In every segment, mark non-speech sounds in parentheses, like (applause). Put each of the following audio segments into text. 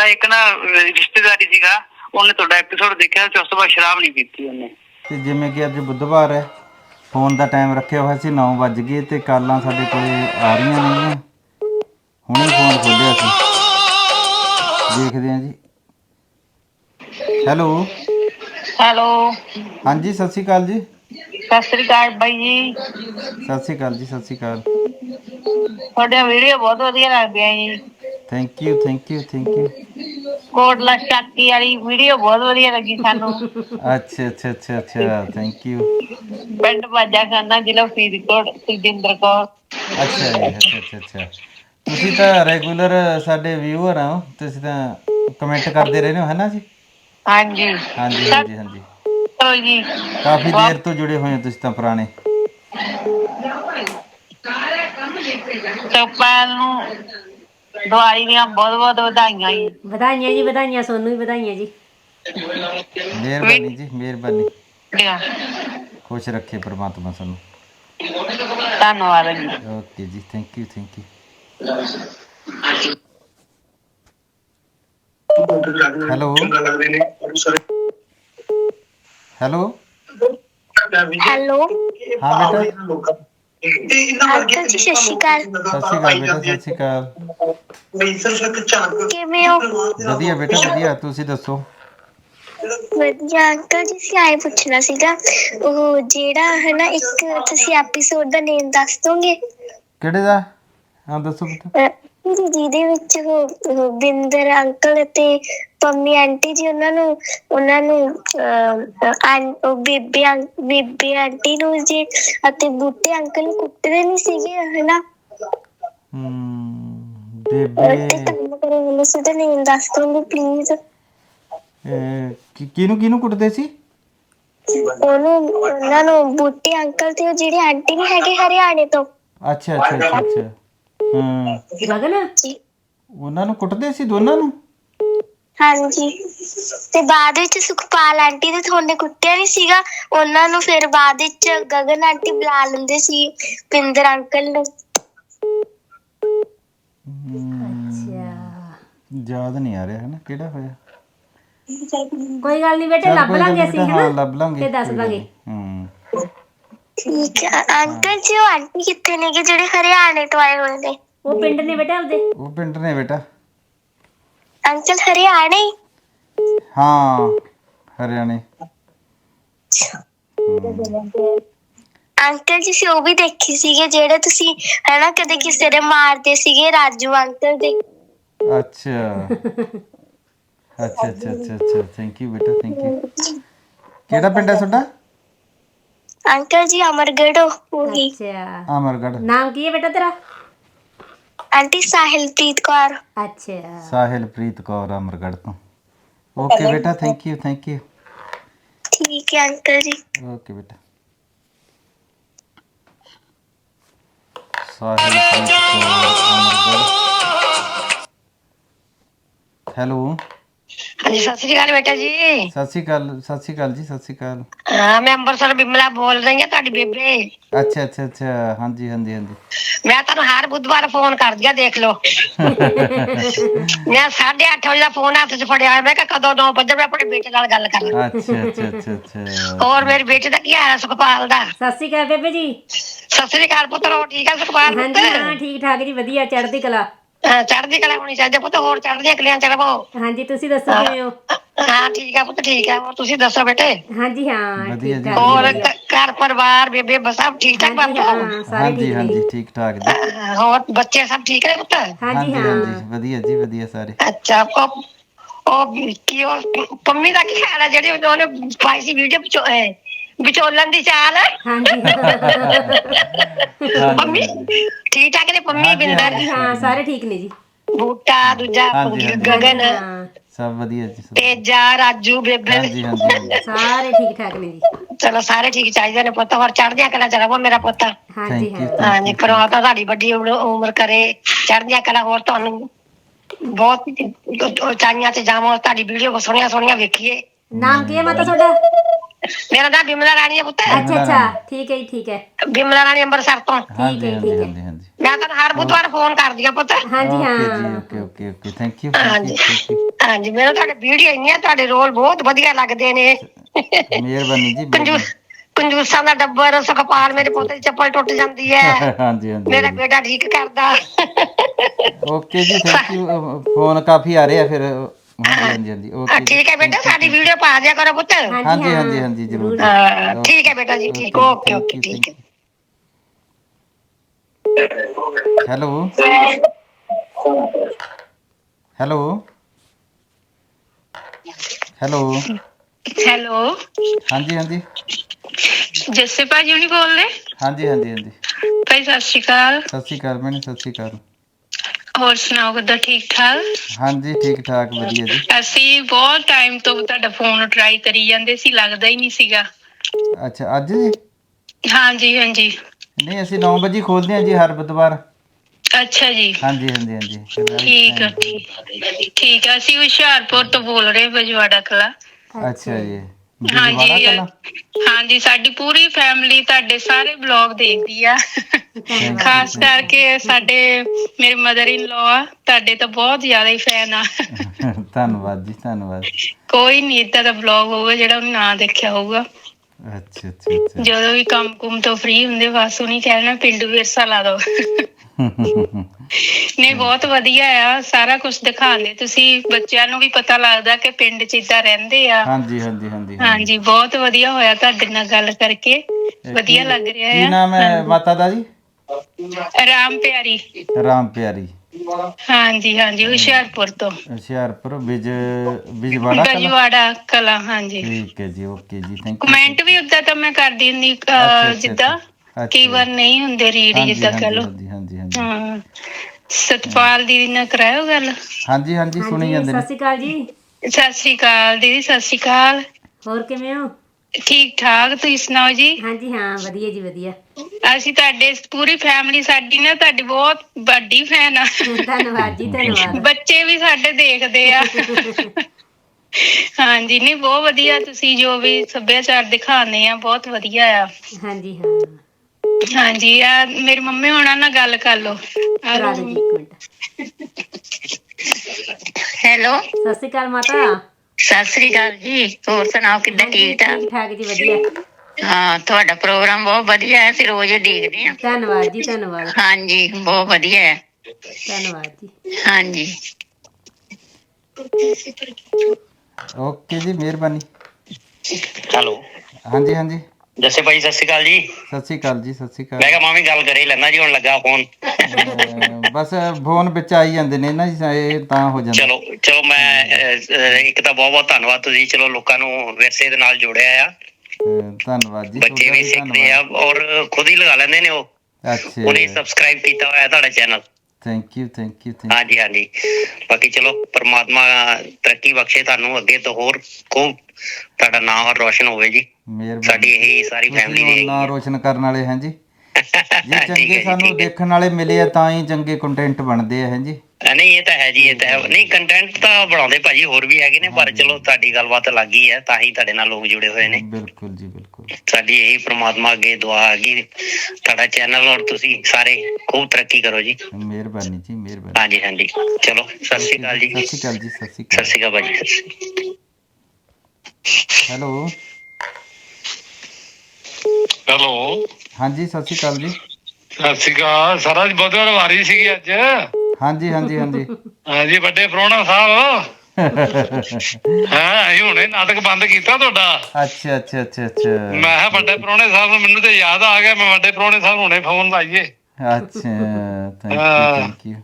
ਸਾਡਾ ਇੱਕ ਨਾ ਰਿਸ਼ਤੇਦਾਰੀ ਸੀਗਾ ਉਹਨੇ ਤੁਹਾਡਾ ਐਪੀਸੋਡ ਦੇਖਿਆ ਤੇ ਉਸ ਤੋਂ ਬਾਅਦ ਸ਼ਰਾਬ ਨਹੀਂ ਪੀਤੀ ਉਹਨੇ। ਤੇ ਜਿਵੇਂ ਕਿ ਅੱਜ ਬੁੱਧਵਾਰ ਹੈ ਫੋਨ ਦਾ ਟਾਈਮ ਰੱਖਿਆ ਹੋਇਆ ਸੀ 9 ਵੱਜ ਗਏ ਤੇ ਕਾਲਾਂ ਸਾਡੇ ਕੋਲੇ ਆ ਰਹੀਆਂ ਨੇਗੀਆਂ। ਹੁਣੇ ਫੋਨ ਖੋਲਿਆ ਸੀ। ਦੇਖਦੇ ਹਾਂ ਜੀ। ਹੈਲੋ। ਹੈਲੋ। ਹਾਂਜੀ ਸਤਿ ਸ਼੍ਰੀ ਅਕਾਲ ਜੀ। ਸਤਿ ਸ੍ਰੀ ਅਕਾਲ ਬਾਈ ਜੀ। ਸਤਿ ਸ਼੍ਰੀ ਅਕਾਲ ਜੀ ਸਤਿ ਸ਼੍ਰੀ ਅਕਾਲ। ਤੁਹਾਡੀਆਂ ਵੀਡੀਓ ਬਹੁਤ ਵਧੀਆ ਲੱਗਦੀਆਂ ਜੀ। Thank you thank you thank you Kotla Shaki ਵਾਲੀ ਵੀਡੀਓ ਬਹੁਤ ਵਧੀਆ ਲੱਗੀ ਸਾਨੂੰ। ਅੱਛਾ ਅੱਛਾ ਅੱਛਾ ਅੱਛਾ ਥੈਂਕ ਯੂ ਪਿੰਡ ਬਾਜਾ ਖਾਨਾ ਜ਼ਿਲ੍ਹਾ ਫਰੀਦਕੋਟ ਸੁਜਿੰਦਰ ਕੌਰ। ਅੱਛਾ ਜੀ ਅੱਛਾ ਅੱਛਾ ਅੱਛਾ। ਤੁਸੀਂ ਤਾਂ ਰੈਗੂਲਰ ਸਾਡੇ ਵਿਊਅਰ ਹੋ ਤੁਸੀਂ ਤਾਂ ਕਮੈਂਟ ਕਰਦੇ ਰਹਿੰਦੇ ਹੋ ਹੈ ਨਾ ਜੀ? ਹਾਂਜੀ। ਹਾਂਜੀ ਹਾਂਜੀ ਹਾਂਜੀ। ਚਲੋ ਜੀ? ਕਾਫੀ ਦੇਰ ਤੋਂ ਜੁੜੇ ਹੋਏ ਹੋ ਤੁਸੀਂ ਤਾਂ ਪੁਰਾਣੇ। ਚੌਪਾਲ ਨੂੰ ਦਿਵਾਲੀ ਦੀਆਂ ਬਹੁਤ ਬਹੁਤ ਵਧਾਈਆਂ ਜੀ। ਵਧਾਈਆਂ ਜੀ ਵਧਾਈਆਂ ਸੋਨੂੰ ਵੀ ਵਧਾਈਆਂ ਜੀ। ਮਿਹਰਬਾਨੀ ਜੀ ਮਿਹਰਬਾਨੀ। ਖੁਸ਼ ਰੱਖੇ ਪ੍ਰਮਾਤਮਾ ਸਾਨੂੰ। ਧੰਨਵਾਦ ਜੀ। ਓਕੇ ਜੀ thank you thank you hello. Hello. Hello. ਹਾਂ ਬੇਟਾ। ਅੰਕਲ ਜੀ ਸਤਿ ਸ਼੍ਰੀ ਅਕਾਲ। ਸਤਿ ਸ਼੍ਰੀ ਅਕਾਲ ਬੇਟਾ ਸਤਿ ਸ਼੍ਰੀ ਅਕਾਲ ਕਿਵੇਂ ਹੋ? ਵਧੀਆ ਬੇਟਾ ਵਧੀਆ ਤੁਸੀਂ ਦੱਸੋ? ਵਧੀਆ ਅੰਕਲ ਜੀ ਸੀ ਆਏ ਪੁੱਛਣਾ ਸੀਗਾ। ਉਹ ਜਿਹੜਾ ਹੈ ਨਾ ਇੱਕ ਤੁਸੀਂ ਐਪੀਸੋਡ ਦਾ ਨੇਮ ਦੱਸ ਦੋਗੇ? ਕਿਹੜੇ ਦਾ? ਹਾਂ ਦੱਸੋ ਬੇਟਾ। ਜਿਹਦੇ ਵਿੱਚ ਉਹ ਬਿੰਦਰ ਅੰਕਲ ਅਤੇ ਪੰਮੀ ਆਂਟੀ ਜੀ ਉਹਨਾਂ ਨੂੰ ਉਹਨਾਂ ਨੂੰ ਆਂ- ਉਹ ਬੀਬੀ ਆਂ- ਬੀਬੀ ਆਂਟੀ ਨੂੰ ਜੀ ਅਤੇ ਬੂਟੇ ਅੰਕਲ ਨੂੰ ਕੁੱਟਦੇ ਨਹੀਂ ਸੀਗੇ ਹਨਾ? ਹਮ ਤੇ ਬੇਬੇ ਕੰਮ ਕਰੋ ਮੈਨੂੰ ਸਿੱਧਾ ਨੇਮ ਦੱਸ ਦੋਗੇ ਪਲੀਜ਼ ਇਹ, ਕੀ- ਕਿਹਨੂੰ ਕਿਹਨੂੰ ਕੁੱਟਦੇ ਸੀ? ਉਹਨੂੰ ਉਹਨਾਂ ਨੂੰ ਬੂਟੇ ਅੰਕਲ ਤੇ ਉਹ ਜਿਹੜੇ ਆਂਟੀ ਨਹੀਂ ਹੈਗੇ ਹਰਿਆਣੇ ਤੋਂ। ਅੱਛਾ ਅੱਛਾ ਅੱਛਾ ਅੱਛਾ। ਗਗਨ? ਉਹਨਾਂ ਨੂੰ ਕੁੱਟਦੇ ਸੀ ਦੋਨਾਂ ਨੂੰ? ਹਾਂਜੀ। ਤੇ ਬਾਅਦ ਵਿੱਚ ਸੁਖਪਾਲ ਆਂਟੀ ਦੇ ਤੁਹਾਡੇ ਕੁੱਟਿਆ ਨਹੀਂ ਸੀਗਾ। ਉਹਨਾਂ ਨੂੰ ਫਿਰ ਬਾਅਦ ਵਿੱਚ ਗਗਨ ਆਂਟੀ ਬੁਲਾ ਲੈਂਦੇ ਸੀ ਪਿੰਦਰ ਅੰਕਲ ਨੂੰ। ਅੱਛਾ ਯਾਦ ਨਹੀਂ ਆ ਰਿਹਾ ਹੈ ਨਾ ਕਿਹੜਾ ਹੋਇਆ? ਕੋਈ ਗੱਲ ਨਹੀਂ ਬੇਟੇ ਲੱਭ ਲਾਂਗੇ ਨੀ ਅਸੀਂ ਬੇਟਾ, ਹਾਂ ਲੱਭ ਲਾਂਗੇ ਤੇ ਦੱਸ ਦਾਂਗੇ ਨੀ। ਠੀਕ ਹੈ ਅੰਕਲ ਜੀ ਉਹ ਆਂਟੀ ਕਿੱਥੇ ਨੇਗੇ ਜਿਹੜੇ ਹਰਿਆਣੇ ਤੋਂ ਆਏ ਹੋਏ ਨੇ? ਉਹ ਪਿੰਡ ਨੇ ਬੇਟਾ ਆਪਦੇ? ਉਹ ਪਿੰਡ ਨੇ ਬੇਟਾ। ਅੰਕਲ ਹਰਿਆਣੇ? ਹੀ? ਹਾਂ ਹਰਿਆਣੇ ਅੰਕਲ ਜੀ ਸੀ ਉਹ ਵੀ ਦੇਖੀ ਸੀਗੇ ਜਿਹੜੇ ਤੁਸੀਂ ਹਨਾ ਕਦੇ ਕਿਸੇ ਦੇ ਮਾਰਦੇ ਸੀਗੇ ਰਾਜੂ ਅੰਕਲ ਦੇ? ਅੱਛਾ। ਅੱਛਾ ਅੱਛਾ ਅੱਛਾ ਅੱਛਾ। ਥੈਂਕ ਯੂ ਬੇਟਾ ਥੈਂਕ ਯੂ ਕਿਹੜਾ ਪਿੰਡ ਹੈ ਤੁਹਾਡਾ? ਅੰਕਲ ਜੀ ਅਮਰਗੜ੍ਹ ਉਹੀ ਅੱਛਾ ਅਮਰਗੜ੍ਹ ਨਾਮ ਕੀ ਹੈ ਬੇਟਾ ਤੇਰਾ ਆਂਟੀ ਸਾਹਿਲਪ੍ਰੀਤ ਕੌਰ ਅੱਛਾ ਸਾਹਿਲਪ੍ਰੀਤ ਕੌਰ ਅਮਰਗੜ੍ਹ ਤੋਂ ਓਕੇ ਬੇਟਾ ਥੈਂਕ ਯੂ ਥੈਂਕ ਯੂ ਠੀਕ ਹੈ ਅੰਕਲ ਜੀ ਓਕੇ ਬੇਟਾ ਸਾਹਿਲਪ੍ਰੀਤ ਕੌਰ ਅਮਰਗੜ੍ਹ ਹੈਲੋ ਹਾਂਜੀ ਸਤਿ ਸ੍ਰੀ ਅਕਾਲ ਬੇਟਾ ਜੀ। ਸਤਿ ਸ਼੍ਰੀ ਅਕਾਲ ਸਤਿ ਸ਼੍ਰੀ ਅਕਾਲ ਜੀ ਸਤਿ ਸ਼੍ਰੀ ਅਕਾਲ। ਹਾਂ ਮੈਂ ਅੰਮ੍ਰਿਤਸਰ ਬਿਮਲਾ ਬੋਲ ਰਹੀ ਹਾਂ ਤੁਹਾਡੀ ਬੇਬੇ। ਅੱਛਾ ਅੱਛਾ ਅੱਛਾ ਹਾਂਜੀ ਹਾਂਜੀ ਹਾਂਜੀ। ਮੈਂ ਤੁਹਾਨੂੰ ਹਰ ਬੁੱਧਵਾਰ ਫੋਨ ਕਰਦੀ ਆ ਦੇਖ ਲਓ। ਮੈਂ 8:30 ਵਜੇ ਦਾ ਫੋਨ ਹੱਥ 'ਚ ਫੜਿਆ ਹੋਇਆ ਮੈਂ ਕਿਹਾ ਕਦੋਂ 9 ਵਜੇ ਮੈਂ ਆਪਣੇ ਬੇਟੇ ਨਾਲ ਗੱਲ ਕਰਾਂ। ਅੱਛਾ ਅੱਛਾ ਅੱਛਾ ਅੱਛਾ। ਹੋਰ ਮੇਰੇ ਬੇਟੇ ਦਾ ਕੀ ਹਾਲ ਹੈ ਸੁਖਪਾਲ ਦਾ? ਸਤਿ ਸ਼੍ਰੀ ਅਕਾਲ ਬੇਬੇ ਜੀ। ਸਤਿ ਸ੍ਰੀ ਅਕਾਲ ਪੁੱਤਰ ਹੋ ਠੀਕ ਹੈ ਸੁਖਪਾਲ ਹਾਂਜੀ ਹਾਂ ਠੀਕ ਠਾਕ ਜੀ ਵਧੀਆ ਚੜ੍ਹਦੀ ਕਲਾ। ਚੜ੍ਹਦੀ ਕਲਾ ਹੋਣੀ ਚਾਹੀਦੀ ਪੁੱਤ ਹੋਰ ਚੜ੍ਹਦੀਆਂ ਕਲੀਆਂ ਚੜ੍ਹਵੋ ਹਾਂਜੀ ਤੁਸੀਂ ਦੱਸੋ ਕਿਵੇਂ ਹੋ? ਹਾਂ ਠੀਕ ਹੈ ਪੁੱਤ ਠੀਕ ਹੈ ਹੋਰ ਤੁਸੀਂ ਦੱਸੋ ਬੇਟੇ? ਹਾਂਜੀ ਹਾਂ ਵਧੀਆ ਠੀਕ ਜੀ, ਹੋਰ ਵਧੀਆ। ਘ- ਘਰ ਪਰਿਵਾਰ ਬੇਬੇ ਬ- ਸਭ ਠੀਕ ਠਾਕ ਹਾਂਜੀ ਬਾਪੂ ਹਾਂ ਸਾਰੇ ਹਾਂਜੀ ਠੀਕ ਹਾਂਜੀ ਨੇ। ਠੀਕ ਠਾਕ ਜੀ। ਹੋਰ ਬੱਚੇ ਸਭ ਠੀਕ ਨੇ ਪੁੱਤ? ਹਾਂਜੀ ਹਾਂ। ਹਾਂਜੀ ਵਧੀਆ ਜੀ ਵਧੀਆ ਸਾਰੇ। ਅੱਛਾ ਉਹ ਉਹ ਕੀ ਉਹ ਪੰਮੀ ਦਾ ਕੀ ਹਾਲ ਹੈ ਜਿਹੜੀ ਉਹਨੇ ਪਾਈ ਸੀ ਵੀਡੀਓ ਵਿਚੋ ਵਿਚੋਲਣ ਦੀ ਚਾਲ। ਪੰਮੀ ਠੀਕ ਠਾਕ ਨੇ ਪੰਮੀ ਬਿੰਦਰ? ਹਾਂ ਸਾਰੇ ਠੀਕ ਨੇ ਜੀ। ਬੂਟਾ ਦੂਜਾ ਹਾਂਜੀ, ਹਾਂਜੀ। ਗਗਨ ਹਾਂ ਸਭ ਵਧੀਆ ਜੀ ਸਭ ਤੇਜਾ ਰਾਜੂ ਬੇਬੇ। ਹਾਂਜੀ ਹਾਂਜੀ ਹਾਂਜੀ। ਸਾਰੇ ਠੀਕ ਠਾਕ ਨੇ ਜੀ। ਚਲੋ ਸਾਰੇ ਠੀਕ ਚਾਹੀਦੇ ਨੇ ਪੁੱਤ ਹੋਰ ਚੜ੍ਹਦੀਆਂ ਕਲਾ ਰਹੋ ਮੇਰਾ ਪੁੱਤ। ਹਾਂਜੀ Thank you, ਹਾਂ। thank ਹਾਂਜੀ ਪਰਮਾਤਮਾ ਤੁਹਾਡੀ ਵੱਡੀ ਉਮਰ ਉਮਰ ਕਰੇ ਚੜ੍ਹਦੀਆਂ ਕਲਾ ਹੋਰ ਤੁਹਾਨੂੰ ਬਹੁਤ ਉਚਾਈਆਂ ਤੇ ਜਾਵੋ ਤੁਹਾਡੀ ਵੀਡੀਓ ਸੋਹਣੀਆਂ ਸੋਹਣੀਆਂ ਵੇਖੀਏ। ਨਾਮ ਕੀ ਹੈ ਮਾਤਾ ਤੁਹਾਡਾ? ਮੇਰਾ ਨਾਮ ਬਿਮਲਾ ਰਾਣੀ ਹੈ ਪੁੱਤ। ਅੱਛਾ ਅੱਛਾ ਠੀਕ ਹੈ ਜੀ ਠੀਕ ਹੈ। ਬਿਮਲਾ ਰਾਣੀ ਅੰਮ੍ਰਿਤਸਰ ਤੋਂ। ਹਾਂਜੀ ਹੈ, ਹਾਂਜੀ ਠੀਕ ਹੈ। ਹਾਂਜੀ ਹਾਂਜੀ ਮੈਂ ਤਾਂ ਹਰ ਬੁੱਧਵਾਰ ਫੋਨ ਕਰਦੀ ਆ ਪੁੱਤ। ਹਾਂਜੀ ਓਕੇ ਜੀ ਹਾਂ okay okay. Okay thank you ਹਾਂਜੀ। ਹਾਂਜੀ ਮੈਨੂੰ ਤੁਹਾਡੇ ਵੀਡੀਓ ਇੰਨੀਆਂ ਤੁਹਾਡੇ ਰੋਲ ਬਹੁਤ ਵਧੀਆ ਲੱਗਦੇ ਨੇ। ਮਿਹਰਬਾਨੀ ਜੀ ਕੰਜੂਸ ਕੰਜੂਸਾਂ ਦਾ ਡੱਬਰ ਸੁਖਪਾਲ ਮੇਰੇ ਪੁੱਤ ਦੀ ਚੱਪਲ ਟੁੱਟ ਜਾਂਦੀ ਹੈ। (laughs) ਹਾਂਜੀ ਹਾਂਜੀ ਮੇਰਾ ਬੇਟਾ ਠੀਕ ਕਰਦਾ। ਓਕੇ ਜੀ ਥੈਂਕ ਯੂ ਫੋਨ ਕਾਫੀ ਆ ਰਹੇ ਆ ਫਿਰ। ਹਾਂਜੀ ਹਾਂਜੀ ਹਾਂਜੀ। ਹਾਂ, ਓਕੇ ਠੀਕ ਹੈ ਬੇਟਾ ਸਾਡੀ ਵੀਡੀਓ ਪਾ ਦਿਆ ਕਰੋ ਪੁੱਤ। ਹਾਂਜੀ ਹਾਂਜੀ ਹਾਂਜੀ ਜ਼ਰੂਰ। ਹਾਂ, ਠੀਕ ਹੈ ਬੇਟਾ ਜੀ ਠੀਕ ਓਕੇ ਓਕੇ ਠੀਕ ਹੈ। ਹੈਲੋ ਹੈਲੋ ਹੈਲੋ ਹੈਲੋ ਹਾਂਜੀ ਹਾਂਜੀ। ਜੱਸੇ ਭਾਜੀ ਹੁਣੀ ਬੋਲਦੇ? ਹਾਂਜੀ ਹਾਂਜੀ ਹਾਂਜੀ। ਭਾਈ ਸਤਿ ਸ਼੍ਰੀ ਅਕਾਲ। ਸਤਿ ਸ਼੍ਰੀ ਅਕਾਲ ਮੈਨੇ ਸਤਿ ਸ਼੍ਰੀ ਅਕਾਲ। ਹੋਰ ਸੁਣਾਓ ਕਿੱਦਾਂ ਠੀਕ ਠਾਕ? ਹਾਂਜੀ ਠੀਕ ਠਾਕ ਵਧੀਆ ਜੀ। ਅਸੀਂ ਬਹੁਤ ਟਾਈਮ ਤੋਂ ਤੁਹਾਡਾ ਫੋਨ ਟਰਾਈ ਕਰੀ ਜਾਂਦੇ ਸੀ ਲੱਗਦਾ ਹੀ ਨਹੀਂ ਸੀਗਾ। ਅੱਛਾ ਅੱਜ ਜੀ? ਹਾਂਜੀ ਹਾਂਜੀ। ਨਹੀਂ ਅਸੀਂ 9 ਵਜੇ ਖੋਲਦੇ ਹਾਂ ਜੀ ਹਰ ਬੁੱਧਵਾਰ। ਅੱਛਾ ਜੀ। ਹਾਂਜੀ ਹਾਂਜੀ ਹਾਂਜੀ। ਠੀਕ ਆ ਠੀਕ ਠੀਕ ਆ ਅਸੀਂ ਹੁਸ਼ਿਆਰਪੁਰ ਤੋਂ ਬੋਲ ਰਹੇ ਬਜਵਾੜਾ ਕਲਾ। ਅੱਛਾ ਜੀ। ਹਾਂਜੀ ਹਾਂਜੀ ਸਾਡੀ ਪੂਰੀ ਫੈਮਿਲੀ ਤੁਹਾਡੇ ਸਾਰੇ ਬਲੌਗ ਦੇਖਦੀ ਆ। ਖਾਸ ਕਰਕੇ ਸਾਡੇ ਮੇਰੇ ਮਦਰ ਇਨ ਲਾ ਤੁਹਾਡੇ ਤਾਂ ਬਹੁਤ ਜ਼ਿਆਦਾ ਹੀ ਫੈਨ ਆ। (laughs) ਧੰਨਵਾਦ ਜੀ ਧੰਨਵਾਦ। ਕੋਈ ਨਹੀਂ ਏਦਾਂ ਦਾ ਬਲੌਗ ਹੋਊਗਾ ਜਿਹੜਾ ਉਹਨੇ ਨਾ ਦੇਖਿਆ ਹੋਊਗਾ। ਅੱਛਾ ਅੱਛਾ ਅੱਛਾ। ਜਦੋਂ ਵੀ ਕੰਮ ਕੁਮ ਤੋਂ ਫ੍ਰੀ ਹੁੰਦੇ ਬਸ ਉਹਨੇ ਕਹਿਣਾ ਪਿੰਡੂ ਵਿਰਸਾ ਲਾ ਦੋ। (laughs) ਨਹੀਂ ਬਹੁਤ ਵਧੀਆ ਆ ਸਾਰਾ ਕੁਝ ਦਿਖਾਉਂਦੇ ਤੁਸੀਂ ਬੱਚਿਆਂ ਨੂੰ ਵੀ ਪਤਾ ਲੱਗਦਾ ਕਿ ਪਿੰਡ 'ਚ ਇਦਾਂ ਰਹਿੰਦੇ ਆ। ਹਾਂਜੀ ਹਾਂਜੀ ਹਾਂਜੀ ਹਾਂਜੀ। ਬਹੁਤ ਵਧੀਆ ਹੋਇਆ ਤੁਹਾਡੇ ਨਾਲ ਗੱਲ ਕਰਕੇ। ਵਧੀਆ ਕੀ- ਲੱਗ ਰਿਹਾ ਕੀ ਆ ਨਾਮ ਹੈ ਮਾਤਾ ਦਾ ਜੀ? ਰਾਮ ਪਿਆਰੀ। ਰਾਮ ਪਿਆਰੀ। ਹਾਂਜੀ ਹਾਂਜੀ ਹੁਸ਼ਿਆਰਪੁਰ ਤੋਂ। ਹੁਸ਼ਿਆਰਪੁਰ ਬਿਜ ਬਿਜਵਾੜਾ ਕਲਾਂ। ਬਜਵਾੜਾ ਕਲਾ ਹਾਂਜੀ। ਠੀਕ ਹੈ ਜੀ ਓਕੇ ਜੀ ਥੈਂਕ ਯੂ ਕਮੈਂਟ ਵੀ ਉਦਾਂ ਤਾਂ ਮੈਂ ਕਰਦੀ ਹੁੰਦੀ ਜਿੱਦਾਂ। ਕਈ ਵਾਰ ਨਹੀਂ ਹੁੰਦੇ ਰੀਡ ਜਿੱਦਾਂ ਕਹ ਲੋ ਹਾਂਜੀ ਹਾਂਜੀ ਹਾਂਜੀ ਹਾਂ ਸਤਪਾਲ ਦੀਦੀ ਨਾਲ ਕਰਾਇਓ ਗੱਲ? ਹਾਂਜੀ ਹਾਂਜੀ ਸੁਣੀ ਜਾਂਦੇ ਸਤਿ ਨੇ ਸ਼੍ਰੀ ਅਕਾਲ ਜੀ। ਸਤਿ ਸ਼੍ਰੀ ਅਕਾਲ ਦੀਦੀ ਸਤਿ ਸ਼੍ਰੀ ਅਕਾਲ। ਹੋਰ ਕਿਵੇਂ ਹੋ? ਠੀਕ ਠਾਕ ਤੁਸੀਂ ਸੁਣਾਓ ਜੀ? ਹਾਂਜੀ ਹਾਂ ਵਧੀਆ ਜੀ ਵਧੀਆ। ਅਸੀਂ ਤੁਹਾਡੇ ਪੂਰੀ ਫੈਮਿਲੀ ਸਾਡੀ ਨਾ ਤੁਹਾਡੀ ਬਹੁਤ ਵੱਡੀ ਫੈਨ ਆ। ਧੰਨਵਾਦ ਜੀ ਧੰਨਵਾਦ। ਬੱਚੇ ਵੀ ਸਾਡੇ ਦੇਖਦੇ ਆ। ਹਾਂਜੀ ਨਹੀਂ ਬਹੁਤ ਵਧੀਆ ਤੁਸੀਂ ਜੋ ਵੀ ਸੱਭਿਆਚਾਰ ਦਿਖਾਉਂਦੇ ਆ ਬਹੁਤ ਵਧੀਆ ਆ। ਹਾਂਜੀ ਹਾਂ। ਹਾਂਜੀ ਆ ਮੇਰੀ ਮੰਮੀ ਹੋਣਾ ਨਾਲ ਗੱਲ ਕਰ ਲਓ। ਕਰਾ ਦਿਓ ਜੀ ਇੱਕ ਮਿੰਟ। ਹੈਲੋ। ਸਤਿ ਸ਼੍ਰੀ ਅਕਾਲ ਮਾਤਾ। ਸਤਿ ਸ੍ਰੀ ਅਕਾਲ ਜੀ। ਹੋਰ ਸੁਣਾਓ ਕਿੱਦਾਂ ਠੀਕ ਠਾਕ ਠੀਕ? ਠਾਕ ਜੀ ਵਧੀਆ। ਹਾਂ ਤੁਹਾਡਾ ਪ੍ਰੋਗਰਾਮ ਬਹੁਤ ਵਧੀਆ ਹੈ ਅਸੀਂ ਰੋਜ਼ ਦੇਖਦੇ ਹਾਂ। ਧੰਨਵਾਦ ਜੀ ਧੰਨਵਾਦ। ਹਾਂਜੀ ਬਹੁਤ ਵਧੀਆ ਹੈ। ਧੰਨਵਾਦ ਜੀ। ਹਾਂਜੀ। ਓਕੇ ਜੀ ਮਿਹਰਬਾਨੀ। ਹੈਲੋ। ਹਾਂਜੀ ਹਾਂਜੀ। ਜੱਸੇ ਭਾਈ ਸਤਿ ਸ਼੍ਰੀ ਅਕਾਲ ਜੀ। ਸਤਿ ਸ਼੍ਰੀ ਅਕਾਲ ਜੀ ਸਤਿ ਸ਼੍ਰੀ ਮੈਂ ਅਕਾਲ ਕਿਹਾ ਮਾਮੀ ਗੱਲ ਕਰੇ ਲੈਣਾ ਜੀ ਹੁਣ ਲੱਗਾ ਫੋਨ। ਅਹ ਬਸ ਫੋਨ ਵਿੱਚ ਆਈ ਜਾਂਦੇ ਨੇ ਨਾ ਜੀ ਇਹ ਤਾਂ ਹੋ ਜਾਂਦਾ। ਚਲੋ ਚਲੋ ਮੈਂ ਅਹ, ਅਹ, ਇੱਕ ਤਾਂ ਬਹੁਤ ਬਹੁਤ ਧੰਨਵਾਦ ਤੁਸੀਂ ਚਲੋ ਲੋਕਾਂ ਨੂੰ ਵਿਰਸੇ ਦੇ ਨਾਲ ਜੋੜਿਆ ਆ। ਅਹ ਧੰਨਵਾਦ ਜੀ ਬੱਚੇ ਤੁਹਾਡਾ ਵੀ ਸਿੱਖਦੇ ਆ ਔਰ ਖੁਦ ਹੀ ਲਗਾ ਲੈਂਦੇ ਨੇ ਉਹ। ਉਹਨੇ ਅੱਛਾ ਸਬਸਕ੍ਰਾਈਬ ਕੀਤਾ ਹੋਇਆ ਤੁਹਾਡਾ channel thank you thank you thank ਹਾਂਜੀ ਹਾਂਜੀ। ਬਾਕੀ ਚਲੋ ਪ੍ਰਮਾਤਮਾ ਤਰੱਕੀ ਬਖਸ਼ੇ ਤੁਹਾਨੂੰ ਅੱਗੇ ਤੋਂ ਹੋਰ ਖੂਬ ਤੁਹਾਡਾ ਨਾਮ ਰੋਸ਼ਨ ਹੋਵੇ ਜੀ। ਸਾਡੀ ਇਹੀ ਸਾਰੀ ਫੈਮਿਲੀ ਦੀ ਨਾਂ ਰੋਸ਼ਨ ਕਰਨ ਵਾਲੇ ਹਾਂ ਜੀ। ਜੇ (laughs) ਚੰਗੇ ਸਾਨੂੰ। ਦੇਖਣ ਵਾਲੇ ਮਿਲੇ ਆ ਤਾਂ ਹੀ ਚੰਗੇ ਕੰਟੈਂਟ ਬਣਦੇ ਆ ਹੈ ਜੀ। ਨਹੀਂ ਇਹ ਤਾਂ ਹੈ ਜੀ ਇਹ ਤਾਂ ਨਹੀਂ ਕੰਟੈਂਟ ਤਾਂ ਬਣਾਉਂਦੇ ਭਾਜੀ ਹੋਰ ਵੀ ਹੈਗੇ ਨੇ ਪਰ ਚਲੋ ਤੁਹਾਡੀ ਗੱਲਬਾਤ ਲੱਗ ਹੀ ਤਾਂ ਹੀ ਤੁਹਾਡੇ ਨਾਲ ਲੋਕ ਜੁੜੇ ਹੋਏ ਨੇ। ਬਿਲਕੁਲ ਜੀ ਬਿਲਕੁਲ। ਸਾਡੀ ਇਹੀ ਪ੍ਰਮਾਤਮਾ ਅੱਗੇ ਦੁਆ ਹੈਗੀ ਤੁਹਾਡਾ ਚੈਨਲ ਔਰ ਤੁਸੀਂ ਸਾਰੇ ਖੂਬ ਤਰੱਕੀ ਕਰੋ ਜੀ। ਮਿਹਰਬਾਨੀ ਜੀ ਮਿਹਰਬਾਨੀ। ਹਾਂਜੀ ਹਾਂਜੀ। ਚਲੋ ਸਤਿ ਸ਼੍ਰੀ ਅਕਾਲ ਜੀ। ਸਤਿ ਸ਼੍ਰੀ ਅਕਾਲ ਜੀ ਸਤਿ ਸ਼੍ਰੀ ਸਤਿ ਅਕਾਲ। ਸ਼੍ਰੀ ਅਕਾਲ ਭਾਜੀ ਸਤਿ ਸ਼੍ਰੀ ਅਕਾਲ। ਹੈਲੋ। ਹੈਲੋ। ਹਾਂਜੀ ਸਤਿ ਸ਼੍ਰੀ ਅਕਾਲ ਜੀ। ਸਤਿ ਸ਼੍ਰੀ ਅਕਾਲ। ਸਾਰਾ ਜੀ ਬੁੱਧਵਾਰ ਵਾਰੀ ਸੀਗੀ ਅੱਜ। ਹਾਂਜੀ ਹਾਂਜੀ ਹਾਂਜੀ। ਹਾਂਜੀ ਵੱਡੇ ਪ੍ਰਾਹੁਣਾ ਸਾਹਿਬ। (laughs) ਹਾਂ ਅਸੀਂ ਹੁਣੇ ਨਾਟਕ ਬੰਦ ਕੀਤਾ ਤੁਹਾਡਾ। ਅੱਛਾ ਅੱਛਾ ਅੱਛਾ ਅੱਛਾ। ਮੈਂ ਕਿਹਾ ਵੱਡੇ ਪ੍ਰਾਹੁਣੇ ਸਾਹਿਬ ਨੂੰ ਮੈਨੂੰ ਤੇ ਯਾਦ ਆ ਗਿਆ ਮੈਂ ਵੱਡੇ ਪ੍ਰਾਹੁਣੇ ਸਾਹਿਬ ਹੁਣੇ ਫੋਨ ਲਾਈਏ। ਅੱਛਾ ਥੈਂਕ ਯੂ। ਥੈਂਕ ਯੂ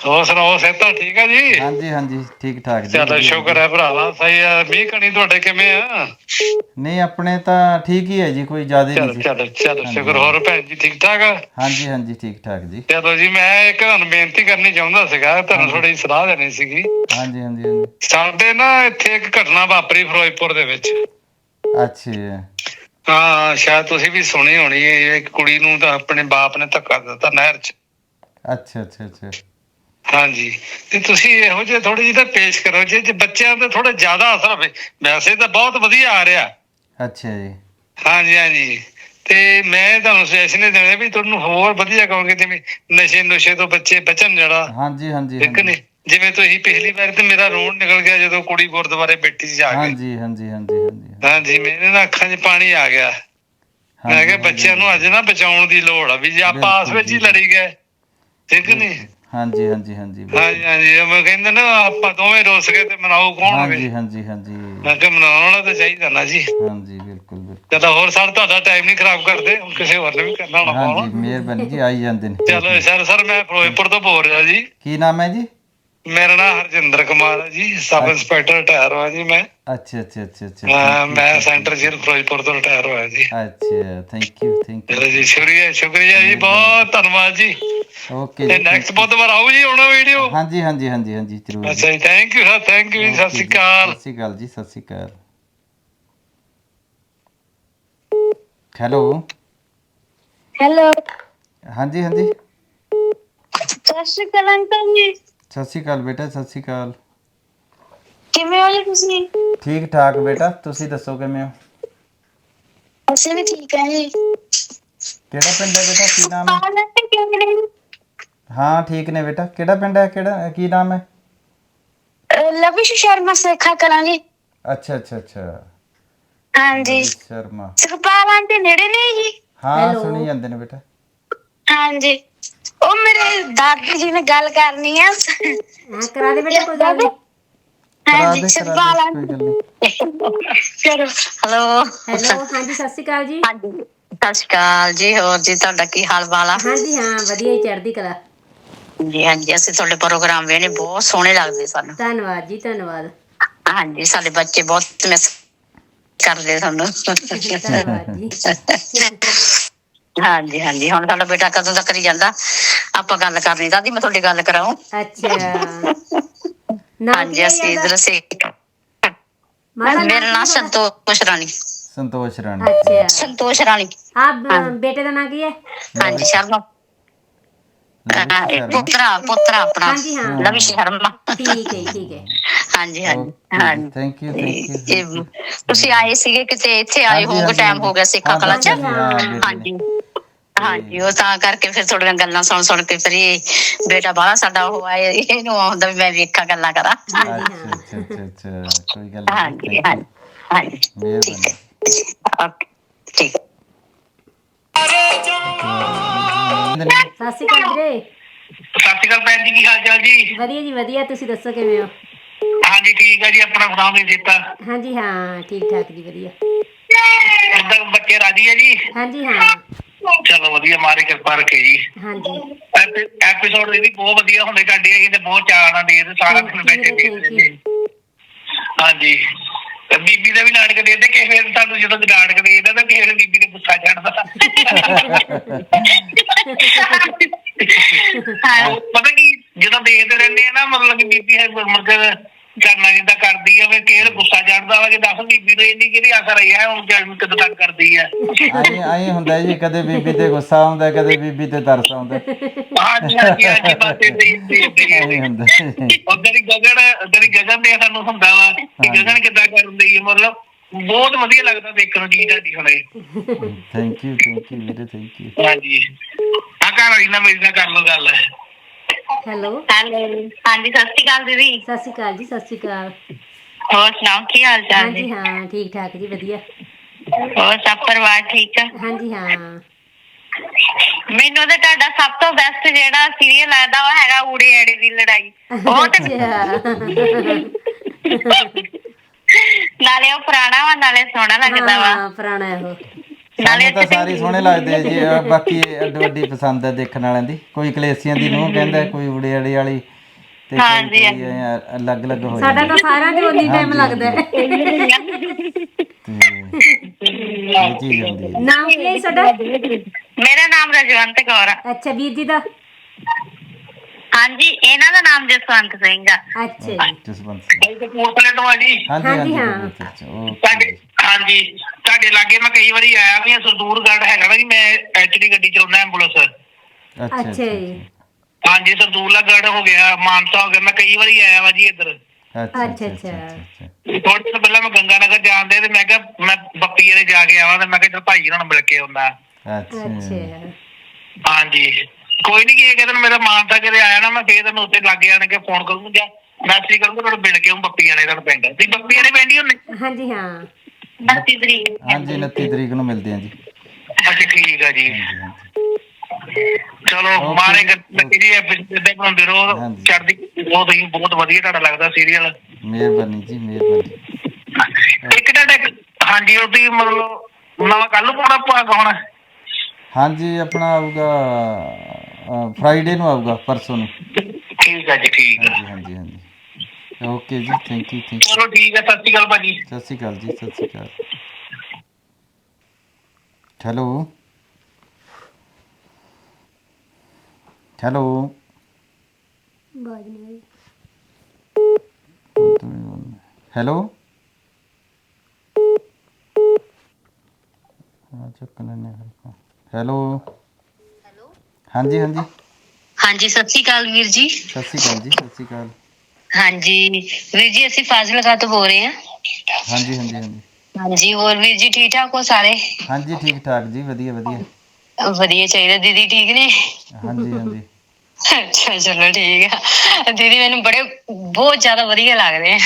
ਹੋਰ ਸੁਣਾਓ ਸਿਹਤਾਂ ਠੀਕ ਆ ਜੀ? ਹਾਂਜੀ ਹਾਂਜੀ ਠੀਕ ਠਾਕ ਜੀ ਚਲੋ ਸ਼ੁਕਰ ਹੈ ਭਰਾਵਾ ਸਹੀ ਆ ਮੀਂਹ ਕਣੀ ਤੁਹਾਡੇ ਕਿਵੇਂ ਆ? ਨਹੀਂ ਆਪਣੇ ਤਾਂ ਠੀਕ ਹੀ ਹੈ ਜੀ ਕੋਈ ਜ਼ਿਆਦਾ ਚਲੋ ਨਹੀਂ ਜੀ। ਚਲੋ ਚਲੋ ਸ਼ੁਕਰ ਹੋਰ ਭੈਣ ਜੀ ਠੀਕ ਠਾਕ ਆ? ਹਾਂਜੀ ਹਾਂਜੀ ਠੀਕ ਠਾਕ ਜੀ। ਚਲੋ ਜੀ ਮੈਂ ਇੱਕ ਤੁਹਾਨੂੰ ਬੇਨਤੀ ਕਰਨੀ ਚਾਹੁੰਦਾ ਸੀਗਾ ਤੁਹਾਨੂੰ ਥੋੜੀ ਸਲਾਹ ਦੇਣੀ ਸੀਗੀ। ਹਾਂਜੀ ਹਾਂਜੀ ਹਾਂਜੀ। ਸਾਡੇ ਨਾ ਇੱਥੇ ਇੱਕ ਘਟਨਾ ਵਾਪਰੀ ਫਿਰੋਜ਼ਪੁਰ ਦੇ ਵਿੱਚ। ਅੱਛਾ ਜੀ, ਹਾਂ ਸ਼ਾਇਦ ਤੁਸੀਂ ਵੀ ਸੁਣੀ ਹੋਣੀ ਹੈ ਇੱਕ ਕੁੜੀ ਨੂੰ ਤਾਂ ਆਪਣੇ ਬਾਪ ਨੇ ਧੱਕਾ ਦਿੱਤਾ ਨਹਿਰ 'ਚ। ਅੱਛਾ ਅੱਛਾ ਅੱਛਾ। ਹਾਂਜੀ। ਤੇ ਤੁਸੀਂ ਇਹੋ ਜਿਹੇ ਥੋੜੀ ਜਿਹੀ ਤਾਂ ਪੇਸ਼ ਕਰੋ ਜੇ ਜੇ ਬੱਚਿਆਂ ਤੇ ਥੋੜਾ ਜ਼ਿਆਦਾ ਅਸਰ ਹੋਵੇ ਵੈਸੇ ਤਾਂ ਬਹੁਤ ਵਧੀਆ ਆ ਰਿਹਾ। ਅੱਛਾ ਜੀ। ਹਾਂਜੀ ਹਾਂਜੀ। ਤੇ ਮੈਂ ਤੁਹਾਨੂੰ ਸੁਜੈਸ਼ਨ ਇਹ ਦੇਣਾ ਵੀ ਤੁਹਾਨੂੰ ਹੋਰ ਵਧੀਆ ਕਹੋਗੇ ਜਿਵੇਂ ਨਸ਼ੇ ਨੁਸ਼ੇ ਤੋਂ ਬੱਚੇ ਬਚਣ ਜਿਹੜਾ। ਹਾਂਜੀ ਹਾਂਜੀ ਇੱਕ ਹਾਂਜੀ। ਨੇ ਜਿਵੇਂ ਤੁਸੀਂ ਪਿਛਲੀ ਵਾਰ ਤੇ ਮੇਰਾ ਰੋਣ ਨਿਕਲ ਗਿਆ ਜਦੋਂ ਕੁੜੀ ਗੁਰਦੁਆਰੇ ਬੈਠੀ ਸੀ ਜਾ ਕੇ। ਹਾਂਜੀ ਹਾਂਜੀ ਹਾਂਜੀ ਹਾਂਜੀ। ਹਾਂਜੀ ਮੇਰੇ ਨਾ ਅੱਖਾਂ 'ਚ ਪਾਣੀ ਆ ਗਿਆ। ਮੈਂ ਹਾਂਜੀ, ਕਿਹਾ ਬੱਚਿਆਂ ਨੂੰ ਅੱਜ ਨਾ ਬਚਾਉਣ ਦੀ ਲੋੜ ਆ ਵੀ ਜੇ ਆਪਾਂ ਆਪਸ ਵਿੱਚ ਹੀ ਲੜੀ ਗਏ। ਠੀਕ ਨਹੀਂ? ਹਾਂਜੀ ਹਾਂਜੀ ਹਾਂਜੀ ਹਾਂਜੀ ਹਾਂਜੀ ਉਹ ਮੈਂ ਕਹਿੰਦਾ ਨਾ ਆਪਾਂ ਦੋਵੇਂ ਰੁੱਸ ਗਏ ਤੇ ਮਨਾਓ ਕੌਣ ਹੋਵੇ? ਹਾਂਜੀ ਹਾਂਜੀ ਹਾਂਜੀ। ਮੈਂ ਕਿਹਾ ਮਨਾਉਣ ਤਾਂ ਚਾਹੀਦਾ ਨਾ ਜੀ। ਹਾਂਜੀ ਬਿਲਕੁਲ ਬਿਲਕੁਲ। ਜਦੋਂ ਹੋਰ ਸਰ ਤੁਹਾਡਾ ਟਾਈਮ ਨਹੀਂ ਖਰਾਬ ਕਰਦੇ ਹੁਣ ਕਿਸੇ ਹੋਰ ਨੇ ਵੀ ਕਰਨਾ ਹੋਣਾ ਹਾਂਜੀ ਮਿਹਰਬਾਨੀ ਜੀ ਆਈ ਜਾਂਦੇ ਨੇ। ਚਲੋ ਸਰ ਸਰ ਮੈਂ ਫਿਰੋਜ਼ਪੁਰ ਤੋਂ ਬੋਲ ਰਿਹਾ ਜੀ। ਕੀ ਨਾਮ ਹੈ ਜੀ? ਮੇਰਾ ਨਾਮ ਹਰਜਿੰਦਰ ਕੁਮਾਰ ਹੈ ਜੀ ਸਬ ਇੰਸਪੈਕਟਰ ਰਿਟਾਇਰ ਹੋਇਆ ਜੀ ਮੈਂ ਅੱਛਾ ਅੱਛਾ ਅੱਛਾ ਅੱਛਾ ਅਹ thank you, ਮੈਂ thank you. ਸੈਂਟਰ ਜੇਲ੍ਹ ਫਿਰੋਜ਼ਪੁਰ ਤੋਂ ਰਿਟਾਇਰ ਹੋਇਆ ਜੀ ਅੱਛਾ ਥੈਂਕ ਯੂ ਥੈਂਕ ਚਲੋ ਜੀ ਸ਼ੁਕਰੀਆ ਸ਼ੁਕਰੀਆ ਜੀ ਬਹੁਤ ਧੰਨਵਾਦ ਜੀ ਯੂ ਓਕੇ ਤੇ ਜੀ ਨੈਕਸਟ ਬੁੱਧਵਾਰ ਆਓ ਜੀ ਹੁਣ ਵੀਡੀਓ ਹਾਂਜੀ ਹਾਂਜੀ ਹਾਂਜੀ ਹਾਂਜੀ ਜ਼ਰੂਰ ਅੱਛਾ ਜੀ thank you sir thank you ਜੀ ਸਤਿ ਸ਼੍ਰੀ ਅਕਾਲ ਸਤਿ ਸ਼੍ਰੀ ਅਕਾਲ ਜੀ ਸਤਿ ਸ਼੍ਰੀ ਅਕਾਲ ਹੈਲੋ ਹੈਲੋ ਹਾਂਜੀ ਹਾਂਜੀ ਸਤਿ ਸ਼੍ਰੀ ਅਕਾਲ ਅੰਕਲ ਜੀ ਸਤਿ ਸ਼੍ਰੀ ਅਕਾਲ ਬੇਟਾ ਸਤਿ ਸ਼੍ਰੀ ਅਕਾਲ। ਕਿਵੇਂ ਹੋ ਜੀ ਤੁਸੀਂ? ਠੀਕ ਠਾਕ ਬੇਟਾ ਤੁਸੀਂ ਦੱਸੋ ਕਿਵੇਂ ਹੋ? ਅਸੀਂ ਵੀ ਠੀਕ ਹਾਂ ਜੀ। ਕਿਹੜਾ ਪਿੰਡ ਹੈ ਬੇਟਾ ਕੀ ਨਾਮ ਹੈ? ਪਾਲਣ ਤੇ ਕਿਵੇਂ ਨੇ ਹਾਂ ਠੀਕ ਨੇ ਬੇਟਾ। ਕਿਹੜਾ ਪਿੰਡ ਹੈ ਕਿਹੜਾ ਕੀ ਨਾਮ ਹੈ? ਲਵਿਸ਼ ਸ਼ਰਮਾ ਸੇਖਾ ਕਰਾਂਗੇ ਅੱਛਾ ਅੱਛਾ ਅੱਛਾ। ਹਾਂਜੀ। ਸ਼ਰਮਾ। ਸੁਖਪਾਲ ਦੇ ਨੇੜੇ ਨੇ ਜੀ? ਹਾਂ. ਸੁਣੀ ਜਾਂਦੇ ਨੇ ਬੇਟਾ। ਹਾਂਜੀ। ਉਹ ਮੇਰੇ ਦਾਦੀ ਜੀ ਨੇ ਗੱਲ ਕਰਨੀ ਆ। ਹਾਂ ਕਰਾ ਦੇ ਬੇਟਾ ਕੋਈ ਗੱਲ ਨਹੀਂ ਕਰਾ ਹਾਂਜੀ ਦੇ ਕਰਾ ਸੁਖਪਾਲ ਦੇ ਕੋਈ ਗੱਲ ਨਹੀਂ ਚਲੋ ਹਲੋ। ਹੈਲੋ ਹਾਂਜੀ ਸਤਿ ਸ਼੍ਰੀ ਅਕਾਲ ਜੀ। ਹਾਂਜੀ ਸਤਿ ਸ਼੍ਰੀ ਅਕਾਲ ਜੀ ਹੋਰ ਜੀ ਤੁਹਾਡਾ ਕੀ ਹਾਲ ਵਾਲਾ ਹਾਂਜੀ ਹਾਂ ਵਧੀਆ ਹੀ ਚੜ੍ਹਦੀ ਕਲਾ। ਜੀ ਹਾਂਜੀ ਅਸੀਂ ਤੁਹਾਡੇ ਪ੍ਰੋਗਰਾਮ ਵੇਖਨੇ ਬਹੁਤ ਸੋਹਣੇ ਲੱਗਦੇ ਸਾਨੂੰ। ਧੰਨਵਾਦ ਜੀ ਧੰਨਵਾਦ। ਹਾਂਜੀ ਸਾਡੇ ਬੱਚੇ ਬਹੁਤ ਮਿਸ ਕਰਦੇ ਸਾਨੂੰ। ਧੰਨਵਾਦ ਜੀ। ਹਾਂਜੀ ਹਾਂਜੀ। ਹੁਣ ਸਾਡਾ ਬੇਟਾ ਕਦੋਂ ਤੱਕ ਕਰੀ ਜਾਂਦਾ? ਆਪਾਂ ਗੱਲ ਕਰਨੀ। ਦਾਦੀ ਮੈਂ ਤੁਹਾਡੀ ਗੱਲ ਕਰਾਉਂ ਅੱਛਾ। ਨਾਮ ਹਾਂਜੀ ਕੀ ਅਸੀਂ ਹੈ ਇਧਰ ਸੇ ਮਾਤਾ ਮੇਰਾ ਨਾਮ ਸੰਤੋਸ਼ ਰਾਣੀ। ਸੰਤੋਸ਼ ਰਾਣੀ। ਅੱਛਾ। ਸੰਤੋਸ਼ ਰਾਣੀ। ਆ ਬੇਟੇ ਦਾ ਨਾਂ ਕੀ ਹੈ? ਹਾਂਜੀ ਸ਼ਰਮਾ। ਲਵਿਸ਼ ਹਾਂ, ਇਹ ਸ਼ਰਮਾ ਪੁੱਤਰਾ ਪੁੱਤਰਾ ਆਪਣਾ। ਹਾਂਜੀ, ਹਾਂ। ਲਵੀ ਸ਼ਰਮਾ। ਠੀਕ ਹੈ ਠੀਕ ਹੈ। ਹਾਂਜੀ ਹਾਂਜੀ ਹਾਂਜੀ ਥੈਂਕ ਯੂ ਥੈਂਕ ਯੂ ਇਹ ਤੁਸੀਂ ਆਏ ਸੀਗੇ ਕਿਤੇ? ਇੱਥੇ ਆਏ ਹਾਂਜੀ, ਹੋਗੇ ਹਾਂਜੀ, ਟਾਈਮ ਹੋ ਗਿਆ ਸਿੱਖਾ ਹਾਂ, ਕਲਾ ਚ? ਬੱਚੇ ਸੀ, ਹਾਂ, ਬੇਟੇ ਨੇ। ਹਾਂਜੀ। ਹਾਂਜੀ ਉਹ ਤਾਂ ਕਰਕੇ ਫਿਰ ਥੋੜੀਆਂ ਗੱਲਾਂ ਸੁਣ ਸੁਣ ਕੇ ਫਿਰ ਇਹ ਬੇਟਾ ਬਾਹਲਾ ਸਾਡਾ ਉਹ ਆਏ ਇਹਨੂੰ ਆਉਂਦਾ ਵੀ ਮੈਂ ਵੇਖਾਂ ਗੱਲਾਂ ਕਰਾਂ। ਅੱਛਾ ਅੱਛਾ ਅੱਛਾ ਅੱਛਾ ਕੋਈ ਗੱਲ ਨਹੀਂ ਹਾਂਜੀ ਹਾਂਜੀ ਹਾਂਜੀ। ਮਿਹਰਬਾਨੀ। ਓਕੇ ਠੀਕ। ਸਤਿ ਸ਼੍ਰੀ ਅਕਾਲ ਵੀਰੇ। ਸਤਿ ਸ਼੍ਰੀ ਅਕਾਲ ਭੈਣ ਜੀ ਕੀ ਹਾਲ ਚਾਲ ਜੀ? ਵਧੀਆ ਜੀ ਵਧੀਆ ਤੁਸੀਂ ਦੱਸੋ ਕਿਵੇਂ ਹੋ? ਹਾਂਜੀ ਠੀਕ ਹੈ ਜੀ ਆਪਣਾ ਗੁਨਾਹ ਨਹੀਂ ਦਿੱਤਾ ਹਾਂਜੀ ਹਾਂ ਠੀਕ ਠਾਕ ਜੀ ਵਧੀਆ। ਉਧਰ ਬੱਚੇ ਰਾਜੀ ਹੈ ਜੀ? ਹਾਂਜੀ ਹਾਂ। ਚਲੋ ਵਧੀਆ ਮਾਰੇ ਕਿਰਪਾ ਰੱਖੇ ਜੀ ਹਾਂਜੀ ਐਪੀਸੋਡ ਇਹ ਵੀ ਬਹੁਤ ਵਧੀਆ ਹੁੰਦੇ ਤੁਹਾਡੇ ਹੈਗੇ ਤੇ ਬਹੁਤ ਚਾਅ ਨਾਲ ਦੇਖਦੇ ਸਾਰਾ ਦਿਨ ਬੈਠੇ. ਨੇ। ਹਾਂਜੀ ਤੇ ਬੀਬੀ ਦਾ ਵੀ ਨਾਟਕ ਦੇਖਦੇ ਕਿਸੇ ਵੇਲੇ ਤੁਹਾਨੂੰ ਜਦੋਂ ਨਾਟਕ ਦੇਖਦਾ ਤਾਂ ਕਿਸੇ ਵੇਲੇ ਬੀਬੀ ਨੇ ਗੁੱਸਾ ਚੜਦਾ ਹਾਂ (laughs) ਪਤਾ ਕੀ ਜਦੋਂ ਦੇਖਦੇ ਰਹਿੰਦੇ ਆ ਨਾ ਮਤਲਬ ਕਿ ਬੀਬੀ ਹੈ ਮਤਲਬ ਕਰਨਾ ਜਿੱਦਾਂ ਕਰਦੀ ਆ ਫਿਰ ਵੇਲੇ ਗੁੱਸਾ ਚੜਦਾ ਵਾ ਕਿ ਦੱਸ ਬੀਬੀ ਨੂੰ ਇੰਨੀ ਕਿਹਦੀ ਆਸਰ ਰਹੀ ਹੈ ਹੁਣ ਜਨਮ ਕਦੋਂ ਤੱਕ ਕਰਦੀ ਆ। ਆਈ ਆਈ ਹੁੰਦਾ ਜੀ ਕਦੇ ਬੀਬੀ ਤੇ ਗੁੱਸਾ ਆਉਂਦਾ ਕਦੇ ਬੀਬੀ ਤੇ ਤਰਸ ਆਉਂਦਾ। ਹਾਂਜੀ ਹਾਂਜੀ ਹਾਂਜੀ ਬਸ ਏਦਾਂ ਹੀ ਏਦਾਂ ਹੀ, ਏਦਾਂ ਹੀ, ਆਈ ਏਦਾਂ ਹੀ। ਹੁੰਦਾ ਉਧਰ ਹੀ ਗਗਨ ਉਧਰ ਹੀ ਗਗਨ ਦੇ ਸਾਨੂੰ ਹੁੰਦਾ ਵਾ ਕਿ। ਗਗਨ ਕਿੱਦਾਂ ਕਰਦੀ ਹੈ ਮਤਲਬ ਬਹੁਤ ਵਧੀਆ ਲੱਗਦਾ ਦੇਖਣ ਨੂੰ ਚੀਜ਼ ਤੁਹਾਡੀ ਹੁਣੇ। ਥੈਂਕ ਯੂ ਥੈਂਕ ਯੂ ਵੀਰੇ ਥੈਂਕ ਯੂ ਹਾਂਜੀ। ਆ ਘਰ ਵਾਲੀ ਨਾਲ ਮੇਰੀ ਨਾਲ ਕਰ ਲਓ ਗੱਲ। ਹੈਲੋ। ਹੈਲੋ ਹਾਂਜੀ ਸਤਿ ਸ਼੍ਰੀ ਅਕਾਲ ਦੀਦੀ। ਸਤਿ ਸ਼੍ਰੀ ਅਕਾਲ ਜੀ ਸਤਿ ਸ਼੍ਰੀ ਅਕਾਲ। ਹੋਰ ਸੁਣਾਓ ਕੀ ਹਾਲ ਚਾਲ ਹਾਂਜੀ ਹਾਂ ਠੀਕ ਠਾਕ ਜੀ ਵਧੀਆ। ਹੋਰ ਸਭ ਪਰਿਵਾਰ ਠੀਕ ਆ? ਹਾਂਜੀ ਹਾਂ। ਮੈਨੂੰ ਤਾਂ ਤੁਹਾਡਾ ਸਭ ਤੋਂ ਬੈਸਟ ਜਿਹੜਾ ਸੀਰੀਅਲ ਲੱਗਦਾ ਉਹ ਹੈਗਾ ਊੜੇ ਏੜੇ ਦੀ ਲੜਾਈ। ਉਹ ਤੇ ਨਾਲੇ ਉਹ ਪੁਰਾਣਾ ਵਾ ਨਾਲੇ ਸੋਹਣਾ ਲੱਗਦਾ ਵਾ। ਹਾਂ ਪੁਰਾਣਾ ਹੈ ਸਾਨੂੰ ਤਾਂ ਸਾਰੇ ਸੋਹਣੇ ਲੱਗਦੇ ਆ ਜੀ ਅਹ ਬਾਕੀ ਅੱਡ ਵੱਡੀ ਪਸੰਦ ਹੈ ਦੇਖਣ ਵਾਲਿਆਂ ਦੀ। ਕੋਈ ਕਲੇਸੀਆਂ ਦੀ ਨੂੰ ਕਹਿੰਦਾ ਕੋਈ ਉੜੇ ਅੜੇ ਵਾਲੀ ਤੇ ਕੋਈ ਹਾਂਜੀ, ਕੋਈ ਐਂ ਅਲੱਗ-ਅਲੱਗ ਹੋ ਸਾਡਾ ਤਾਂ ਸਾਰਿਆਂ ਚ ਉਨੀ ਟਾਈਮ ਲੱਗਦਾ ਹੈ। ਤੇ ਇਹ ਚੀਜ਼ ਹੁੰਦੀ ਹੈ ਨਾਮ ਕੀ ਹੈ ਜੀ ਤੁਹਾਡਾ? ਮੇਰਾ ਨਾਮ ਰਜਵੰਤ ਕੌਰ ਆ। ਅੱਛਾ ਵੀਰ ਜੀ ਦਾ? ਹਾਂਜੀ ਇਹਨਾਂ ਦਾ ਨਾਮ ਜਸਵੰਤ ਸਿੰਘ ਆ। ਅੱਛਾ ਜੀ। ਜਸਵੰਤ ਸਿੰਘ। ਭਾਈ ਕਪੂਰਥਲੇ ਤੋਂ ਆ ਜੀ ਹਾਂਜੀ ਹਾਂਜੀ, ਹਾਂ। ਓਕੇ ਹਾਂਜੀ। ਤੁਹਾਡੇ ਲਾਗੇ ਮੈਂ ਕਈ ਵਾਰੀ ਆਇਆ ਵੀ ਸਰਦੂਰਗੜ੍ਹ ਹੈਗਾ ਨਾ ਜੀ ਮੈਂ ਐਚਡੀ ਗੱਡੀ ਚਲਾਉਂਦਾ ਐਂਬੂਲੈਂਸ। ਅੱਛਾ ਅੱਛਾ ਜੀ। ਹਾਂਜੀ ਸਰਦੂਰਗੜ੍ਹ ਹੋ ਗਿਆ ਮਾਨਸਾ ਹੋ ਗਿਆ ਮੈਂ ਕਈ ਵਾਰੀ ਆਇਆ ਵਾ ਜੀ ਇੱਧਰ। ਅੱਛਾ ਅੱਛਾ, ਅੱਛਾ ਥੋੜੇ ਦਿਨ ਪਹਿਲਾਂ ਮੈਂ ਗੰਗਾ ਨਗਰ ਜਾਂਦੇ ਤੇ ਮੈਂ ਕਿਹਾ ਮੈਂ ਬੱਪੀ ਦੇ ਜਾ ਕੇ ਆਵਾਂ ਤੇ ਮੈਂ ਕਿਹਾ ਚਲ ਭਾਈ ਉਹਨਾਂ ਨੂੰ ਮਿਲ ਕੇ ਆਉਂਦਾ। ਅੱਛਾ। ਅੱਛਾ। ਹਾਂਜੀ। ਕੋਈ ਨਹੀਂ ਕਿ ਦਿਨ ਮੇਰਾ ਮਾਨ ਤਾਂ ਕਿਤੇ ਆਇਆ ਨਾ ਮੈਂ ਫੇਰ ਤੈਨੂੰ ਉੱਤੇ ਲੱਗ ਜਾਣ ਕੇ ਫੋਨ ਕਰੂੰਗਾ। ਮੈਸੇਜ ਕਰੂੰਗਾ ਤੁਹਾਨੂੰ ਮਿਲ ਕੇ ਆਉਂ ਬੱਪੀ ਵਾਲੇ ਤੁਹਾਨੂੰ ਪਿੰਡ? ਤੁਸੀਂ ਬੱਪੀ ਵਾਲੇ ਪਿੰਡ ਹੀ ਹੁੰਦੇ? ਹਾਂਜੀ ਹਾਂ। 29 ਤਰੀਕ ਹਾਂਜੀ 29 ਤਰੀਕ ਨੂੰ ਮਿਲਦੇ ਹਾਂ ਜੀ। ਅੱਛਾ ਠੀਕ ਆ ਜੀ। ਹਾਂਜੀ ਹਾਂਜੀ ਚਲੋ Okay, ਮਾਰੇ. ਗੱਡੀ ਜੀ ਇਦਾਂ ਬਣਾਉਂਦੇ ਰਹੋ ਹਾਂਜੀ। ਚੜਦੀ ਬਹੁਤ ਤੁਸੀਂ ਬਹੁਤ ਵਧੀਆ ਤੁਹਾਡਾ ਲੱਗਦਾ ਸੀਰੀਅਲ ਮਿਹਰਬਾਨੀ ਜੀ ਮਿਹਰਬਾਨੀ। ਇੱਕ ਤੁਹਾਡਾ ਇੱਕ- ਹਾਂਜੀ ਉਹ ਤੁਸੀਂ ਮਤਲਬ ਨਵਾਂ ਕੱਲ ਨੂੰ ਪਾਉਣਾ ਭਾਗ ਹੁਣ? ਹਾਂਜੀ ਆਪਣਾ ਆਊਗਾ ਫਰਾਈਡੇ ਨੂੰ ਆਊਗਾ ਪਰਸੋਂ ਨੂੰ। ਠੀਕ ਆ ਜੀ ਠੀਕ ਆ। ਹਾਂਜੀ ਹਾਂਜੀ ਹਾਂਜੀ। ਓਕੇ ਜੀ ਥੈਂਕ ਯੂ ਥੈਂਕ ਚਲੋ ਠੀਕ ਆ ਸਤਿ ਸ਼੍ਰੀ ਅਕਾਲ ਭਾਜੀ। ਸਤਿ ਸ਼੍ਰੀ ਅਕਾਲ ਜੀ ਸਤਿ ਸ਼੍ਰੀ ਅਕਾਲ। ਹੈਲੋ। ਹੈਲੋ। ਬਾਜ ਨਹੀਂ ਆਈ ਹੈਲੋ। ਆ ਚੱਕ ਲੈਣੇ ਹੈਲੋ। ਹੈਲੋ। ਹਾਂਜੀ ਹਾਂਜੀ। ਹਾਂਜੀ ਸਤਿ ਸ਼੍ਰੀ ਅਕਾਲ ਵੀਰ ਜੀ। ਸਤਿ ਸ਼੍ਰੀ ਅਕਾਲ ਜੀ ਸਤਿ ਸ਼੍ਰੀ ਅਕਾਲ। ਹਾਂਜੀ। ਵੀਰ ਜੀ ਅਸੀਂ ਫਾਜ਼ਿਲਕਾ ਤੋਂ ਬੋਲ ਰਹੇ ਹਾਂ। ਹਾਂਜੀ ਹਾਂਜੀ ਹਾਂਜੀ। ਹਾਂਜੀ ਹੋਰ ਵੀਰ ਜੀ ਠੀਕ ਠਾਕ ਹੋ ਸਾਰੇ? ਹਾਂਜੀ ਠੀਕ ਠਾਕ ਜੀ ਵਧੀਆ ਵਧੀਆ। ਵਧੀਆ ਚਾਹੀਦਾ ਦੀਦੀ ਠੀਕ ਨੇ? ਹਾਂਜੀ ਹਾਂਜੀ। ਅੱਛਾ ਚਲੋ ਠੀਕ ਆ। ਦੀਦੀ ਮੈਨੂੰ ਬੜੇ ਬਹੁਤ ਜ਼ਿਆਦਾ ਵਧੀਆ ਲੱਗਦੇ ਆ।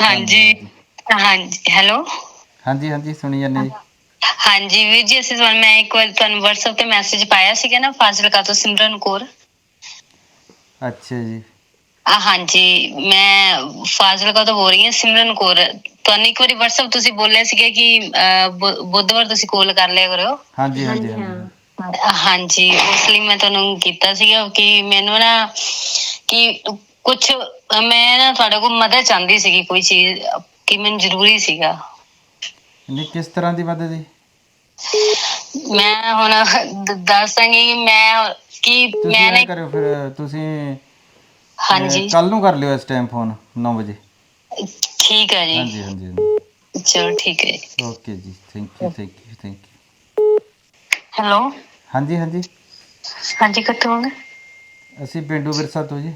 ਹਾਂਜੀ ਹਾਂਜੀ ਹੈਲੋ? ਹਾਂਜੀ ਹਾਂਜੀ ਸੁਣੀ ਜਾਂਦੇ ਜੀ। ਹਾਂਜੀ ਵੀਰ ਜੀ ਅਸੀਂ ਤੁਹਾਨੂੰ ਮੈਂ ਇੱਕ ਵਾਰ ਤੁਹਾਨੂੰ WhatsApp ਤੇ ਮੈਸੇਜ ਪਾਇਆ ਸੀਗਾ ਨਾ ਫਾਜ਼ਿਲਕਾ ਤੋਂ ਸਿਮਰਨ ਕੌਰ। ਅੱਛਾ ਜੀ। ਆ ਹਾਂਜੀ ਮੈਂ ਫਾਜ਼ਿਲਕਾ ਤੋਂ ਬੋਲ ਰਹੀ ਹਾਂ ਸਿਮਰਨ ਕੌਰ। ਤੁਹਾਨੂੰ ਇੱਕ ਵਾਰੀ WhatsApp ਤੁਸੀਂ ਬੋਲਿਆ ਸੀਗਾ ਕਿ ਅਹ, ਬੁ- ਬੁੱਧਵਾਰ ਤੁਸੀਂ ਕਾਲ ਕਰ ਲਿਆ ਕਰੋ। ਹਾਂਜੀ ਹਾਂਜੀ ਹਾਂਜੀ ਹਾਂਜੀ। ਉਸ ਲਈ ਮੈਂ ਤੁਹਾਨੂੰ ਕੀਤਾ ਸੀਗਾ ਕਿ ਮੈਨੂੰ ਨਾ ਕਿ ਕੁਝ ਮੈਂ ਨਾ ਤੁਹਾਡੇ ਕੋਲ ਮਦਦ ਚਾਹੁੰਦੀ ਸੀਗੀ ਕੋਈ ਚੀਜ਼ ਕਿ ਮੈਨੂੰ ਜ਼ਰੂਰੀ ਸੀਗਾ। ਨਹੀਂ ਕਿਸ ਤਰ੍ਹਾਂ ਦੀ ਮਦਦ ਜੀ? ਮੈਂ ਹੁਣ ਦ- ਦੱਸਾਂਗੀ ਮੈਂ ਕਿ ਤੁਸੀਂ ਮੈਂ ਐ ਨਾ ਕਰਿਓ ਫਿਰ ਤੁਸੀਂ ਹਾਂਜੀ। ਕੱਲ ਨੂੰ ਕਰ ਲਿਓ ਇਸ ਟਾਈਮ ਫੋਨ 9 ਵਜੇ। ਠੀਕ ਹੈ ਜੀ। ਹਾਂਜੀ ਹਾਂਜੀ ਹਾਂਜੀ। ਚਲੋ ਠੀਕ ਹੈ ਓਕੇ ਜੀ thank you thank you thank you hello? ਹਾਂਜੀ ਹਾਂਜੀ। ਹਾਂਜੀ ਕਿੱਥੋਂ ਹੋ ਅਸੀਂ ਪਿੰਡੂ ਵਿਰਸਾ ਤੋਂ ਜੀ।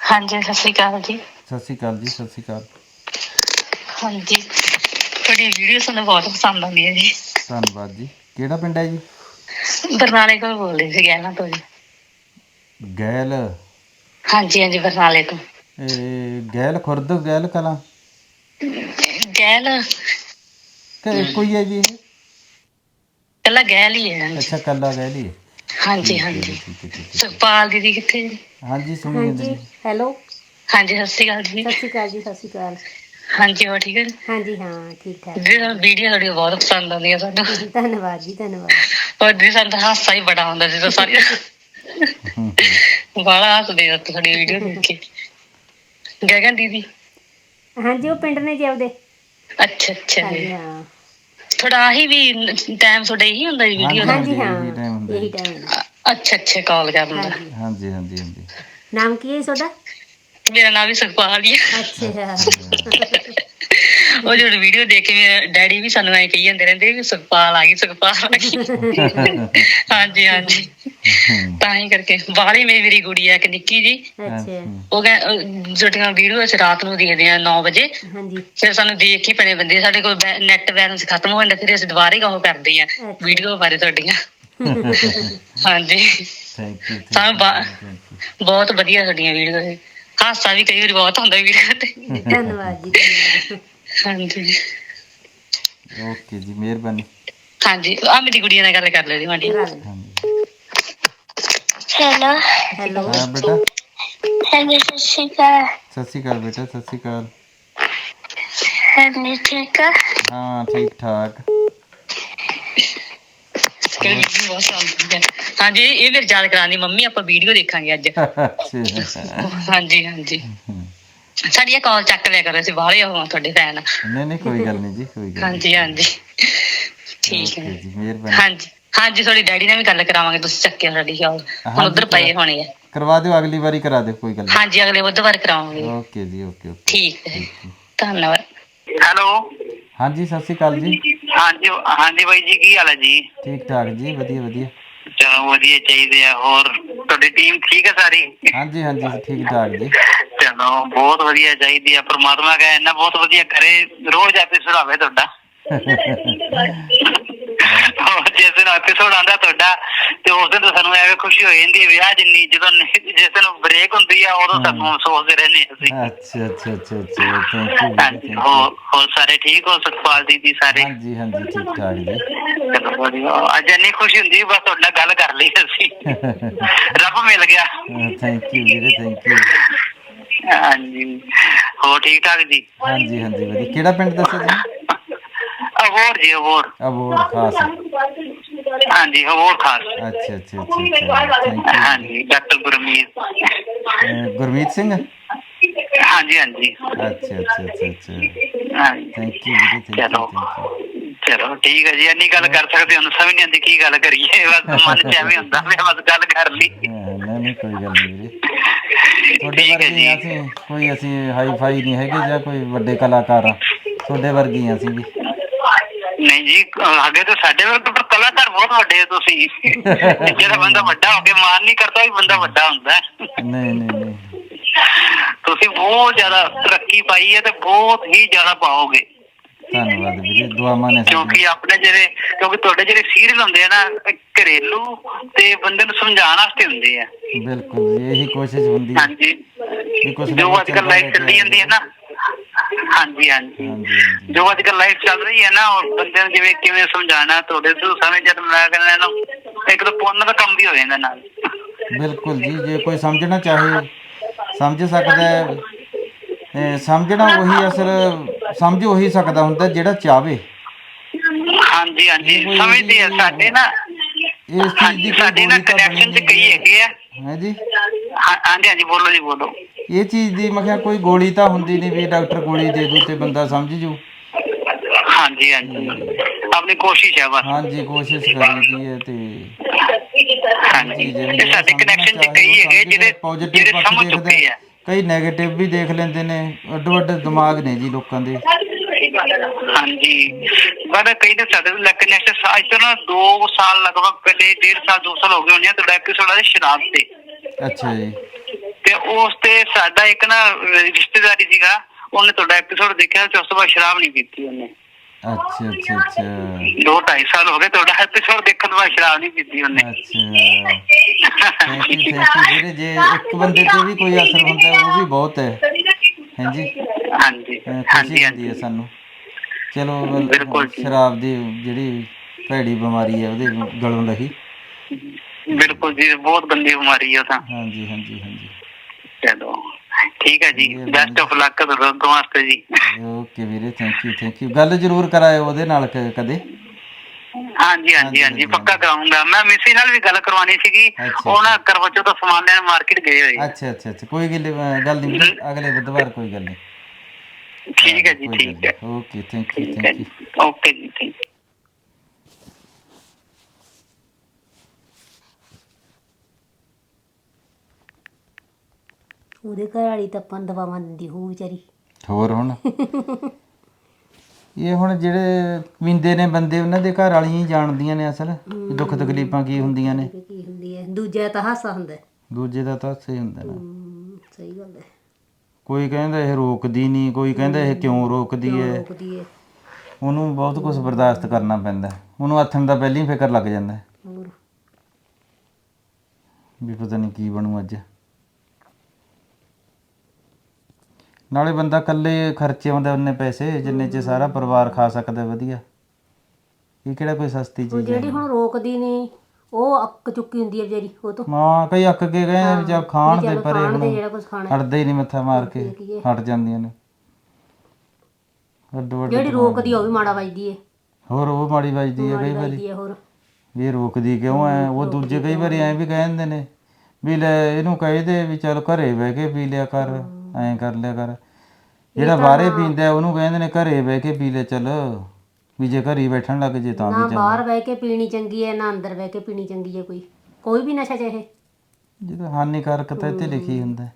ਹਾਂਜੀ ਸਤਿ ਸ਼੍ਰੀ ਅਕਾਲ ਜੀ। ਸਤਿ ਸ਼੍ਰੀ ਅਕਾਲ ਜੀ ਸਤਿ ਸ਼੍ਰੀ ਅਕਾਲ। ਹਾਂਜੀ। ਤੁਹਾਡੀ ਵੀਡੀਓ ਸਾਨੂੰ ਬਹੁਤ ਪਸੰਦ ਆਉਂਦੀ ਹੈ ਜੀ। ਧੰਨਵਾਦ ਜੀ। ਕਿਹੜਾ ਪਿੰਡ ਹੈ ਜੀ? ਬਰਨਾਲੇ ਕੋਲ ਬੋਲਦੇ ਸੀ ਗੈਲਾਂ ਤੋਂ ਜੀ। ਗੈਲ। ਹਾਂਜੀ ਹਾਂਜੀ ਬਰਨਾਲੇ ਤੋਂ। ਇਹ ਗੈਲ ਖੁਰਦ ਗੈਲ ਕਲਾਂ? ਗੈਲ ਕਿ ਇੱਕੋ ਹੀ ਹੈ ਜੀ ਇਹ? ਕੱਲਾ ਗੈਲ ਹੀ ਹੈ। ਅੱਛਾ ਕੱਲਾ ਗੈਲ ਹੀ ਹੈ। ਹਾਂਜੀ ਹਾਂਜੀ। ਠੀਕ ਹੈ ਠੀਕ ਹੈ ਸੁਖਪਾਲ ਦੀਦੀ ਕਿੱਥੇ ਜੀ? ਹਾਂਜੀ ਸੁਣੀ ਜਾਂਦੇ ਹਾਂਜੀ ਜੀ ਹੈਲੋ। ਹਾਂਜੀ ਸਤਿ ਸ਼੍ਰੀ ਅਕਾਲ ਜੀ। ਸਤਿ ਸ਼੍ਰੀ ਅਕਾਲ ਜੀ ਸਤਿ ਸ਼੍ਰੀ ਅਕਾਲ। ਹਾਂਜੀ ਹੋ ਠੀਕ ਹੈ ਜੀ? ਹਾਂਜੀ ਹਾਂ ਠੀਕ ਠਾਕ। ਜੀ ਵੀਡੀਓ ਤੁਹਾਡੀ ਬਹੁਤ ਪਸੰਦ ਆਉਂਦੀ ਹੈ ਸਾਨੂੰ ਧੰਨਵਾਦ ਜੀ ਧੰਨਵਾਦ। ਔਰ ਜੀ ਸਾਨੂੰ ਤਾਂ ਹਾਸਾ ਹੀ ਬੜਾ ਆਉਂਦਾ ਜਦੋਂ ਸਾਰੀ ਬਾਲਾ ਹੱਸਦੇ ਆ ਤੁਹਾਡੀ ਵੀਡੀਓ ਦੇਖ ਕੇ। ਗਗਨ ਦੀਦੀ? ਹਾਂਜੀ ਉਹ ਪਿੰਡ ਨੇ ਜੀ ਆਪਦੇ। ਅੱਛਾ ਅੱਛਾ ਹਾਂਜੀ ਜੀ ਹਾਂ। ਥੋੜਾ ਆਹੀ ਵੀ ਟਾਈਮ ਤੁਹਾਡਾ ਇਹੀ ਹੁੰਦਾ ਜੀ ਵੀਡੀਓ ਦਾ? ਹਾਂਜੀ ਹਾਂ time ਹੁੰਦਾ ਇਹੀ ਜੀ। ਟਾਈਮ ਅੱਛਾ ਅੱਛਾ ਕਾਲ ਕਰਨ ਦਾ ਹਾਂਜੀ। ਹਾਂਜੀ ਹਾਂਜੀ ਹਾਂਜੀ। ਨਾਮ ਕੀ ਹੈ ਜੀ ਤੁਹਾਡਾ? ਮੇਰਾ ਨਾਮ ਵੀ ਸੁਖਪਾਲ ਹੀ ਹੈ ਅੱਛਾ। ਉਹ ਜਿਹੜੀ ਵੀਡੀਓ ਦੇਖ ਕੇ ਮੇਰੇ ਡੈਡੀ ਵੀ ਸਾਨੂੰ ਐਂ ਕਹੀ ਜਾਂਦੇ ਰਹਿੰਦੇ ਵੀ ਸੁਖਪਾਲ ਆ ਗਈ ਸੁਖਪਾਲ ਆ ਗਈ। ਹਾਂਜੀ ਹਾਂਜੀ। ਤਾਂ ਹੀ ਕਰਕੇ। ਬਾਹਲੀ ਮੇਰੀ ਮੇਰੀ ਗੁੜੀ ਆ ਇੱਕ ਨਿੱਕੀ ਜੀ। ਅੱਛਾ। ਉਹ ਕਹਿ- ਜਿਹੜੀਆਂ ਵੀਡੀਓ ਅਸੀਂ ਰਾਤ ਨੂੰ ਦੇਖਦੇ ਆ 9 ਵਜੇ। ਹਾਂਜੀ। ਫਿਰ ਸਾਨੂੰ ਦੇਖ ਹੀ ਪੈਣੇ ਬੰਦੇ ਸਾਡੇ ਕੋਲ ਨੈਟ ਬੈਲੈਂਸ ਖਤਮ ਹੋ ਜਾਂਦਾ ਫਿਰ ਅਸੀਂ ਦੁਬਾਰਾ ਹੀ ਉਹ ਕਰਦੇ ਆ ਅੱਛਾ। ਵੀਡੀਓ ਬਾਰੇ ਤੁਹਾਡੀਆਂ। ਹਾਂਜੀ। ਥੈਂਕ ਯੂ ਸਾਨੂੰ ਬਾ- ਬਹੁਤ ਵਧੀਆ ਤੁਹਾਡੀਆਂ ਵੀਡੀਓ ਹਾਸਾ ਵੀ ਕਈ ਵਾਰੀ ਬਹੁਤ ਹੁੰਦਾ ਵੀਡੀਓ ਤੇ। ਧੰਨਵਾਦ ਜੀ। ਧੰਨਵਾਦ ਹਾਂਜੀ। ਓਕੇ ਜੀ ਮਿਹਰਬਾਨੀ। ਹਾਂਜੀ ਆ ਮੇਰੀ ਗੁੜੀਆ ਨਾਲ ਗੱਲ ਕਰ ਲੈਣੀ ਮਾੜੀ। ਲੈਂਦੇ। ਹਾਂਜੀ। ਹੈਲੋ। ਹੈਲੋ। ਹਾਂ ਬੇਟਾ। ਹਾਂਜੀ ਸਤਿ ਸ਼੍ਰੀ ਅਕਾਲ। ਸਤਿ ਸ਼੍ਰੀ ਅਕਾਲ ਬੇਟਾ ਸਤਿ ਸ਼੍ਰੀ ਅਕਾਲ। ਹਾਂਜੀ ਠੀਕ ਆ? ਹਾਂ ਠੀਕ ਠਾਕ ਕਿਹੜੀ ਵੀਡੀਓ ਬਹੁਤ ਪਸੰਦ ਹੈ ਹਾਂਜੀ ਇਹ ਮੇਰੇ ਯਾਦ ਕਰਾਣੀ ਮੰਮੀ ਆਪਾਂ ਵੀਡੀਓ ਦੇਖਾਂਗੇ ਅੱਜ। ਹਾਂਜੀ ਹਾਂਜੀ। ਸਾਡੀਆਂ ਕਾਲ ਚੱਕ ਲਿਆ ਕਰੋ ਅਸੀਂ ਬਾਹਲੇ ਹੋਵਾਂ ਤੁਹਾਡੇ ਫੈਨ ਨਹੀਂ ਨਹੀਂ ਕੋਈ ਗੱਲ ਨਹੀਂ ਜੀ ਕੋਈ ਗੱਲ ਹਾਂਜੀ ਹਾਂਜੀ। ਠੀਕ ਹੈ। ਓਕੇ ਜੀ ਮਿਹਰਬਾਨੀ। ਹਾਂਜੀ ਹਾਂਜੀ ਤੁਹਾਡੀ ਡੈਡੀ ਨਾਲ ਵੀ ਗੱਲ ਕਰਾਵਾਂਗੇ ਤੁਸੀਂ ਚੱਕਿਆ ਸਾਡੀ ਕਾਲ ਹੁਣ ਉਧਰ ਪਏ ਹੋਣੇ ਆ। ਕਰਵਾ ਦਿਓ ਅਗਲੀ ਵਾਰੀ ਕਰਾ ਦਿਓ ਕੋਈ ਗੱਲ ਹਾਂਜੀ ਅਗਲੇ ਬੁੱਧਵਾਰ ਕਰਾਵਾਂਗੇ। ਨਹੀਂ ਓਕੇ ਜੀ ਓਕੇ ਓਕੇ। ਠੀਕ ਹੈ। ਧੰਨਵਾਦ। ਹੈਲੋ। ਹਾਂਜੀ ਸਤਿ ਸ਼੍ਰੀ ਅਕਾਲ ਜੀ। ਹਾਂਜੀ ਹਾਂਜੀ ਬਾਈ ਜੀ ਕੀ ਹਾਲ ਹੈ ਜੀ? ਠੀਕ ਠਾਕ ਜੀ ਵਧੀਆ ਵਧੀਆ। ਚਲੋ ਵਧੀਆ ਚਾਹੀਦੇ ਆ ਹੋਰ ਤੁਹਾਡੀ ਟੀਮ ਠੀਕ ਹੈ ਸਾਰੀ? ਹਾਂਜੀ ਹਾਂਜੀ ਠੀਕ ਠਾਕ ਜੀ। ਚਲੋ ਬਹੁਤ ਵਧੀਆ ਚਾਹੀਦੀ ਆ ਪ੍ਰਮਾਤਮਾ ਕਹੇ ਇੰਨਾ ਬਹੁਤ ਵਧੀਆ ਕਰੇ ਰੋਜ਼ ਐਪੀਸੋਡ ਆਵੇ ਤੁਹਾਡਾ। ਜਿਸ ਦਿਨ ਐਪੀਸੋਡ ਆਉਂਦਾ ਤੁਹਾਡਾ ਉਸ ਦਿਨ ਤਾਂ ਸਾਨੂੰ ਐਵੇਂ ਖੁਸ਼ੀ ਹੋ ਜਾਂਦੀ ਹੈ ਵਿਆਹ ਜਿੰਨੀ ਜਦੋਂ ਜਿਸ ਦਿਨ ਬ੍ਰੇਕ ਹੁੰਦੀ ਆ ਉਦੋਂ ਸਾਨੂੰ ਸੋਚਦੇ ਰਹਿੰਦੇ ਅਸੀਂ। ਅੱਛਾ ਅੱਛਾ ਅੱਛਾ ਅੱਛਾ ਥੈਂਕ ਯੂ। ਹੋਰ ਸਾਰੇ ਠੀਕ ਹੋ ਸੁਖਪਾਲ ਦੀਦੀ ਸਾਰੇ? ਹਾਂਜੀ ਹਾਂਜੀ ਠੀਕ ਠਾਕ ਜੀ। ਅੱਜ ਇੰਨੀ ਖੁਸ਼ੀ ਹੁੰਦੀ ਬਸ ਤੁਹਾਡੇ ਨਾਲ ਗੱਲ ਕਰ ਲਈ ਅਸੀਂ। ਰੱਬ ਮਿਲ ਗਿਆ। ਥੈਂਕ ਯੂ ਵੀਰੇ ਥੈਂਕ ਯੂ ਹਾਂਜੀ। ਹੋਰ ਠੀਕ ਠਾਕ ਜੀ? ਹਾਂਜੀ ਹਾਂਜੀ ਵਧੀਆ। ਕਿਹੜਾ ਪਿੰਡ ਦੱਸਿਆ ਜੀ? ਹੋਰ ਜੀ ਹੋਰ ਅਬੋਰ ਖਾਸ ਹਾਂਜੀ ਹੋਰ ਖਾਸ। ਅੱਛਾ ਅੱਛਾ ਹਾਂਜੀ ਡਾਕਟਰ ਗੁਰਮੀਤ ਗੁਰਮੀਤ ਸਿੰਘ? ਹਾਂਜੀ ਹਾਂਜੀ। ਅੱਛਾ ਅੱਛਾ ਅੱਛਾ ਅੱਛਾ। ਥੈਂਕ ਯੂ ਯੂ ਚਲੋ। ਚਲੋ ਠੀਕ ਹੈ ਜੀ ਇੰਨੀ ਗੱਲ ਕਰ ਸਕਦੇ ਹੁਣ ਸਮਝ ਨਹੀਂ ਆਉਂਦੀ ਕੀ ਗੱਲ ਕਰੀਏ? ਬਸ ਮਨ ਚ ਐਵੇਂ ਹੁੰਦਾ ਵੀ ਬਸ ਗੱਲ ਕਰ ਲਈ। ਨਹੀਂ ਨਹੀਂ ਕੋਈ ਗੱਲ ਨਹੀਂ ਵੀਰੇ। ਤੁਹਾਡੇ ਵਰਗੇ ਜੀ। ਅਸੀਂ ਕੋਈ ਅਸੀਂ ਹਾਈ ਫਾਈ ਨਹੀਂ ਹੈਗੇ ਜਾਂ ਕੋਈ ਵੱਡੇ ਕਲਾਕਾਰ ਆ। ਤੁਹਾਡੇ ਵਰਗੇ ਅਸੀਂ ਵੀ। ਨਹੀਂ ਜੀ ਅੱਗੇ ਤਾਂ ਸਾਡੇ ਵਰਗੇ ਕਲਾਕਾਰ ਬਹੁਤ ਵੱਡੇ ਹੋ ਤੁਸੀਂ। ਜਿਹੜਾ ਬੰਦਾ ਵੱਡਾ ਹੋ ਕੇ ਮਾਨ ਨਹੀਂ ਕਰਦਾ ਵੀ ਬੰਦਾ ਵੱਡਾ ਹੁੰਦਾ। ਨਹੀਂ ਨਹੀਂ ਨਹੀਂ। ਤੁਸੀਂ ਬਹੁਤ ਜ਼ਿਆਦਾ ਤਰੱਕੀ ਪਾਈ ਹੈ ਤੇ ਬਹੁਤ ਹੀ ਜ਼ਿਆਦਾ ਪਾਓਗੇ। ਧੰਨਵਾਦ ਵੀਰੇ ਦੁਆਵਾਂ ਨੇ ਕਿਉਂਕਿ ਆਪਣੇ ਜਿਹੜੇ ਕਿਉਂਕਿ ਤੁਹਾਡੇ ਜਿਹੜੇ ਸੀਰੀਅਲ ਹੁੰਦੇ ਆ ਨਾ ਘਰੇਲੂ ਤੇ ਬੰਦੇ ਨੂੰ ਸਮਝਾਉਣ ਵਾਸਤੇ ਹੁੰਦੇ ਆ। ਬਿਲਕੁਲ ਇਹੀ ਕੋਸ਼ਿਸ਼ ਹੁੰਦੀ ਹੈ। ਹਾਂਜੀ। ਜੋ ਅੱਜ ਕੱਲ ਚੰਗਾ ਲਾਈਫ ਲੈ ਕੇ ਚੱਲੀ ਜਾਂਦੀ ਹੈ ਨਾ। ਹਾਂਜੀ ਹਾਂਜੀ। ਜੋ ਅੱਜ ਕੱਲ ਲਾਈਫ ਚੱਲ ਰਹੀ ਹੈ ਨਾ ਉਹ ਬੰਦਿਆਂ ਨੂੰ ਜਿਵੇਂ ਕਿਵੇਂ ਸਮਝਾਉਣਾ ਤੁਹਾਡੇ ਤੋਂ ਸਮਝ ਜਦ ਮੈਂ ਇਹਨਾਂ ਨੂੰ ਇੱਕ ਤਾਂ ਪੁੰਨ ਦਾ ਕੰਮ ਵੀ ਹੋ ਜਾਂਦਾ ਨਾਲ। ਬਿਲਕੁਲ ਜੀ ਜੇ ਕੋਈ ਸਮਝਣਾ ਚਾਹੇ ਸਮਝ ਸਕਦਾ ਹੈ। ਇਹ ਸਮਝਣਾ ਉਹੀ ਅਸਲ ਸਮਝ ਉਹੀ ਸਕਦਾ ਹੁੰਦਾ ਜਿਹੜਾ ਚਾਹਵੇ। ਹਾਂਜੀ ਹਾਂਜੀ। ਸਮਝਦੇ ਆ ਸਾਡੇ ਨਾ ਇਸ ਚੀਜ਼ ਦੀ ਕੋਈ ਸਾਡੇ ਨਾ ਗੋਲੀ ਤਾਂ ਕਨੈਕਸ਼ਨ ਚ ਕਈ ਹੈਗੇ ਆ। ਹੈ ਜੀ? ਹਾਂ- ਹਾਂਜੀ ਹਾਂਜੀ ਬੋਲੋ ਜੀ ਬੋਲੋ। ਇਹ ਚੀਜ਼ ਦੀ ਮੈਂ ਕਿਹਾ ਕੋਈ ਗੋਲੀ ਤਾਂ ਹੁੰਦੀ ਨਹੀਂ ਵੀ ਡਾਕਟਰ ਗੋਲੀ ਦੇ ਦੂ ਤੇ ਬੰਦਾ ਸਮਝ ਜੂ। ਹਾਂਜੀ ਹਾਂਜੀ। ਆਪਣੀ ਕੋਸ਼ਿਸ਼ ਹੈ ਬਸ। ਹਾਂਜੀ ਕੋਸ਼ਿਸ਼ ਕਰੀਦੀ ਹੈ ਤੇ ਹਾਂਜੀ। ਤੇ ਸਾਡੇ ਕਨੈਕਸ਼ਨ ਚ ਕਈ ਹੈਗੇ ਜਿਹੜੇ ਪੋਜ਼ਿਟਿਵ ਜਿਹੜੇ ਪੱਖ ਸਮਝ ਚੁੱਕੇ ਦੇਖਦੇ ਆ। ਕਈ 네ਗੇਟਿਵ ਵੀ ਦੇਖ ਲੈਂਦੇ ਨੇ ਅੱਡੋ ਅੱਡ ਦਿਮਾਗ ਨੇ ਜੀ ਲੋਕਾਂ ਦੇ। ਹਾਂਜੀ। ਪਰ ਕਈ ਤਾਂ ਸਾਡੇ ਨਾਲ ਕਨੈਕਸ਼ਨ ਅੱਜ ਤੋਂ ਨਾ 2 ਸਾਲ ਲਗਭਗ ਪਹਿਲੇ 1.5 ਸਾਲ 2 ਸਾਲ ਹੋ ਗਏ ਹੋਣੇ ਆ ਤੁਹਾਡਾ ਐਪੀਸੋਡ ਆ ਸ਼ਰਾਬ ਤੇ। ਅੱਛਾ ਜੀ। ਉਸ ਤੇ ਸਾਡਾ ਇੱਕ ਨਾ ਰਿਸ਼ਤੇਦਾਰੀ ਸੀਗਾ ਉਹਨੇ ਤੁਹਾਡਾ ਐਪੀਸੋਡ ਦੇਖਿਆ ਤੇ ਉਸ ਤੋਂ ਬਾਅਦ ਸ਼ਰਾਬ ਨਹੀਂ ਪੀਤੀ ਉਹਨੇ। ਅੱਛਾ ਅੱਛਾ ਅੱਛਾ। 2 2.5 ਸਾਲ ਹੋ ਗਏ ਤੁਹਾਡਾ ਐਪੀਸੋਡ ਦੇਖਣ ਤੋਂ ਬਾਅਦ ਸ਼ਰਾਬ ਨਹੀਂ ਪੀਤੀ ਉਹਨੇ। ਅੱਛਾ। ਥੈਂਕ ਯੂ ਵੀਰੇ ਜੇ ਇੱਕ ਬੰਦੇ ਤੇ ਵੀ ਕੋਈ ਅਸਰ ਹੁੰਦਾ ਹੈ, ਉਹ ਵੀ ਬਹੁਤ ਹੈ। ਹਾਂਜੀ? ਹਾਂਜੀ ਹਾਂਜੀ ਹੁੰਦੀ ਹੈ ਸਾਨੂੰ। ਚਲੋ ਬਿਲਕੁਲ। ਸ਼ਰਾਬ ਦੀ ਜਿਹੜੀ ਭੈੜੀ ਬਿਮਾਰੀ ਹੈ ਉਹਦੇ ਗਲੋਂ ਲਹੀ ਬਿਲਕੁਲ ਜੀ ਬਹੁਤ ਗੰਦੀ ਬਿਮਾਰੀ ਆ ਉਹ ਤਾਂ। ਹਾਂਜੀ ਹਾਂਜੀ ਹਾਂਜੀ। ਚਲੋ। ਠੀਕ ਹੈ ਜੀ। ਇਹ ਬੈਸਟ ਆਫ ਲੱਕ ਤੁਹਾਡੇ ਵਾਸਤੇ ਜੀ। ਓਕੇ ਵੀਰੇ ਥੈਂਕ ਯੂ ਥੈਂਕ ਯੂ ਗੱਲ ਜ਼ਰੂਰ ਕਰਾਇਓ ਉਹਦੇ ਨਾਲ ਕ- ਕਦੇ। ਹਾਂਜੀ ਹਾਂਜੀ, ਹਾਂਜੀ। ਪੱਕਾ ਕਰਾਉਂਗਾ। ਮੈਂ ਮਿਸੀ ਨਾਲ ਵੀ ਗੱਲ ਕਰਵਾਉਣੀ ਸੀਗੀ। ਅੱਛਾ, ਉਹ ਨਾ ਕਰਵਚੋ ਤੋਂ ਸਮਾਨ ਲੈਣ ਮਾਰਕੀਟ ਗਏ ਹੋਏ। ਅੱਛਾ ਅੱਛਾ ਅੱਛਾ। ਕੋਈ ਗੱਲ ਨੀ, ਗੱਲ ਨਹੀਂ ਵੀਰੇ, ਅਗਲੇ ਬੁੱਧਵਾਰ ਕੋਈ ਗੱਲ ਨਹੀਂ ਠੀਕ ਹੈ ਜੀ ਠੀਕ ਹੈ। ਓਕੇ ਥੈਂਕ ਯੂ ਠੀਕ ਹੈ ਥੈਂਕ ਜੀ। ਯੂ ਓਕੇ ਜੀ ਥੈਂਕ ਯੂ ਉਹਦੇ ਘਰ ਵਾਲੀ ਤਾਂ ਆਪਾਂ ਨੂੰ ਦਵਾਵਾਂ ਦਿੰਦੀ ਹੋਊ ਵਿਚਾਰੀ। ਹੋਰ ਹੁਣ? ਇਹ ਹੁਣ ਜਿਹੜੇ ਪੀਂਦੇ ਨੇ ਬੰਦੇ ਉਹਨਾਂ ਦੇ ਘਰ ਵਾਲੀਆਂ ਹੀ ਜਾਣਦੀਆਂ ਨੇ ਅਸਲ ਵੀ ਦੁੱਖ ਤਕਲੀਫਾਂ ਕੀ ਹੁੰਦੀਆਂ ਨੇ। ਕਿ ਹੁੰਦੀ ਹੈ ਦੂਜਾ ਤਾਂ ਹਾਸਾ ਹੁੰਦਾ। ਹੈ। ਦੂਜੇ ਦਾ ਤਾਂ ਸਹੀ ਹੁੰਦਾ ਨਾ। ਹਮ, ਸਹੀ ਗੱਲ ਹੈ। ਕੋਈ ਕਹਿੰਦਾ ਇਹ ਰੋਕਦੀ ਨਹੀਂ ਕੋਈ ਕਹਿੰਦਾ ਇਹ ਕਿਉਂ ਰੋਕਦੀ ਹੈ। ਰੋਕਦੀ ਹੈ। ਉਹਨੂੰ ਬਹੁਤ ਕੁਝ ਬਰਦਾਸ਼ਤ ਕਰਨਾ ਪੈਂਦਾ। ਹੈ। ਉਹਨੂੰ ਆਥਣ ਦਾ ਪਹਿਲਾਂ ਹੀ ਫਿਕਰ ਲੱਗ ਜਾਂਦਾ। ਹੈ ਹੋਰ? ਵੀ ਪਤਾ ਨਹੀਂ ਕੀ ਬਣੂ ਅੱਜ। ਨਾਲੇ ਬੰਦਾ ਇਕੱਲੇ ਖਰਚੇ ਆਉਂਦਾ ਉਹਨੇ ਪੈਸੇ ਜਿੰਨੇ ਚ ਸਾਰਾ ਪਰਿਵਾਰ ਖਾ ਸਕਦਾ ਵਧੀਆ। ਇਹ ਕਿਹੜਾ ਕੋਈ ਸਸਤੀ ਚੀਜ਼ ਹੈ? ਜਿਹੜੀ ਹੁਣ ਰੋਕਦੀ ਨਹੀਂ ਉਹ ਅੱਕ ਚੁੱਕੀ ਹੁੰਦੀ ਹੈ ਵਿਚਾਰੀ ਉਹ ਤੋਂ। ਮਾਂ ਕਈ ਅੱਕ ਕੇ ਗਏ ਆ ਖਾਣ ਦੇ ਪਰੇ ਖਾਣ ਦੇ ਹੁਣ। ਜਿਹੜਾ ਕੁਝ ਖਾਣਾ ਹਟਦੇ ਹੀ ਨਹੀਂ ਮੱਥਾ ਮਾਰ ਕੇ। ਹਟ ਜਾਂਦੀਆਂ ਨੇ। ਅੱਡੋ ਅੱਡ ਜਿਹੜੀ ਰੋਕਦੀ ਆ ਉਹ ਵੀ ਮਾੜਾ ਵੱਜਦੀ ਹੈ। ਹੋਰ ਉਹ ਮਾੜੀ ਵੱਜਦੀ ਮਾੜੀ ਕਈ ਵਾਰੀ। ਹੋਰ। ਵੀ ਇਹ ਰੋਕਦੀ ਕਿਉਂ ਐ ਉਹ ਦੂਜੇ ਕਈ ਵਾਰੀ ਐਂ ਵੀ ਕਹਿੰਦੇ ਨੇ ਵੀ ਲੈ ਇਹਨੂੰ ਕਹਦੇ ਵੀ ਚੱਲ ਘਰੇ ਬਹਿ ਕੇ ਪੀ ਲਿਆ ਕਰ ਐਂ ਕਰ ਲਿਆ ਕਰ। ਜਿਹੜਾ ਬਾਹਰੇ ਪੀਂਦਾ ਉਹਨੂੰ ਕਹਿੰਦੇ ਨੇ ਘਰੇ ਬਹਿ ਕੇ ਪੀ ਲੈ ਚੱਲ। ਵੀ ਜੇ ਘਰੇ ਬੈਠਣ ਲੱਗ ਜੇ ਤਾਂ ਨਾ ਵੀ ਚੱਲ। ਬਾਹਰ ਬਹਿ ਕੇ ਪੀਣੀ ਚੰਗੀ ਹੈ ਨਾ ਅੰਦਰ ਬਹਿ ਕੇ ਪੀਣੀ ਚੰਗੀ ਹੈ ਕੋਈ। ਕੋਈ ਵੀ ਨਸ਼ਾ ਚਾਹੇ ਜਦੋਂ ਹਾਨੀਕਾਰਕ ਤਾਂ ਇੱਥੇ ਲਿਖੀ ਹੁੰਦਾ। ਹੈ।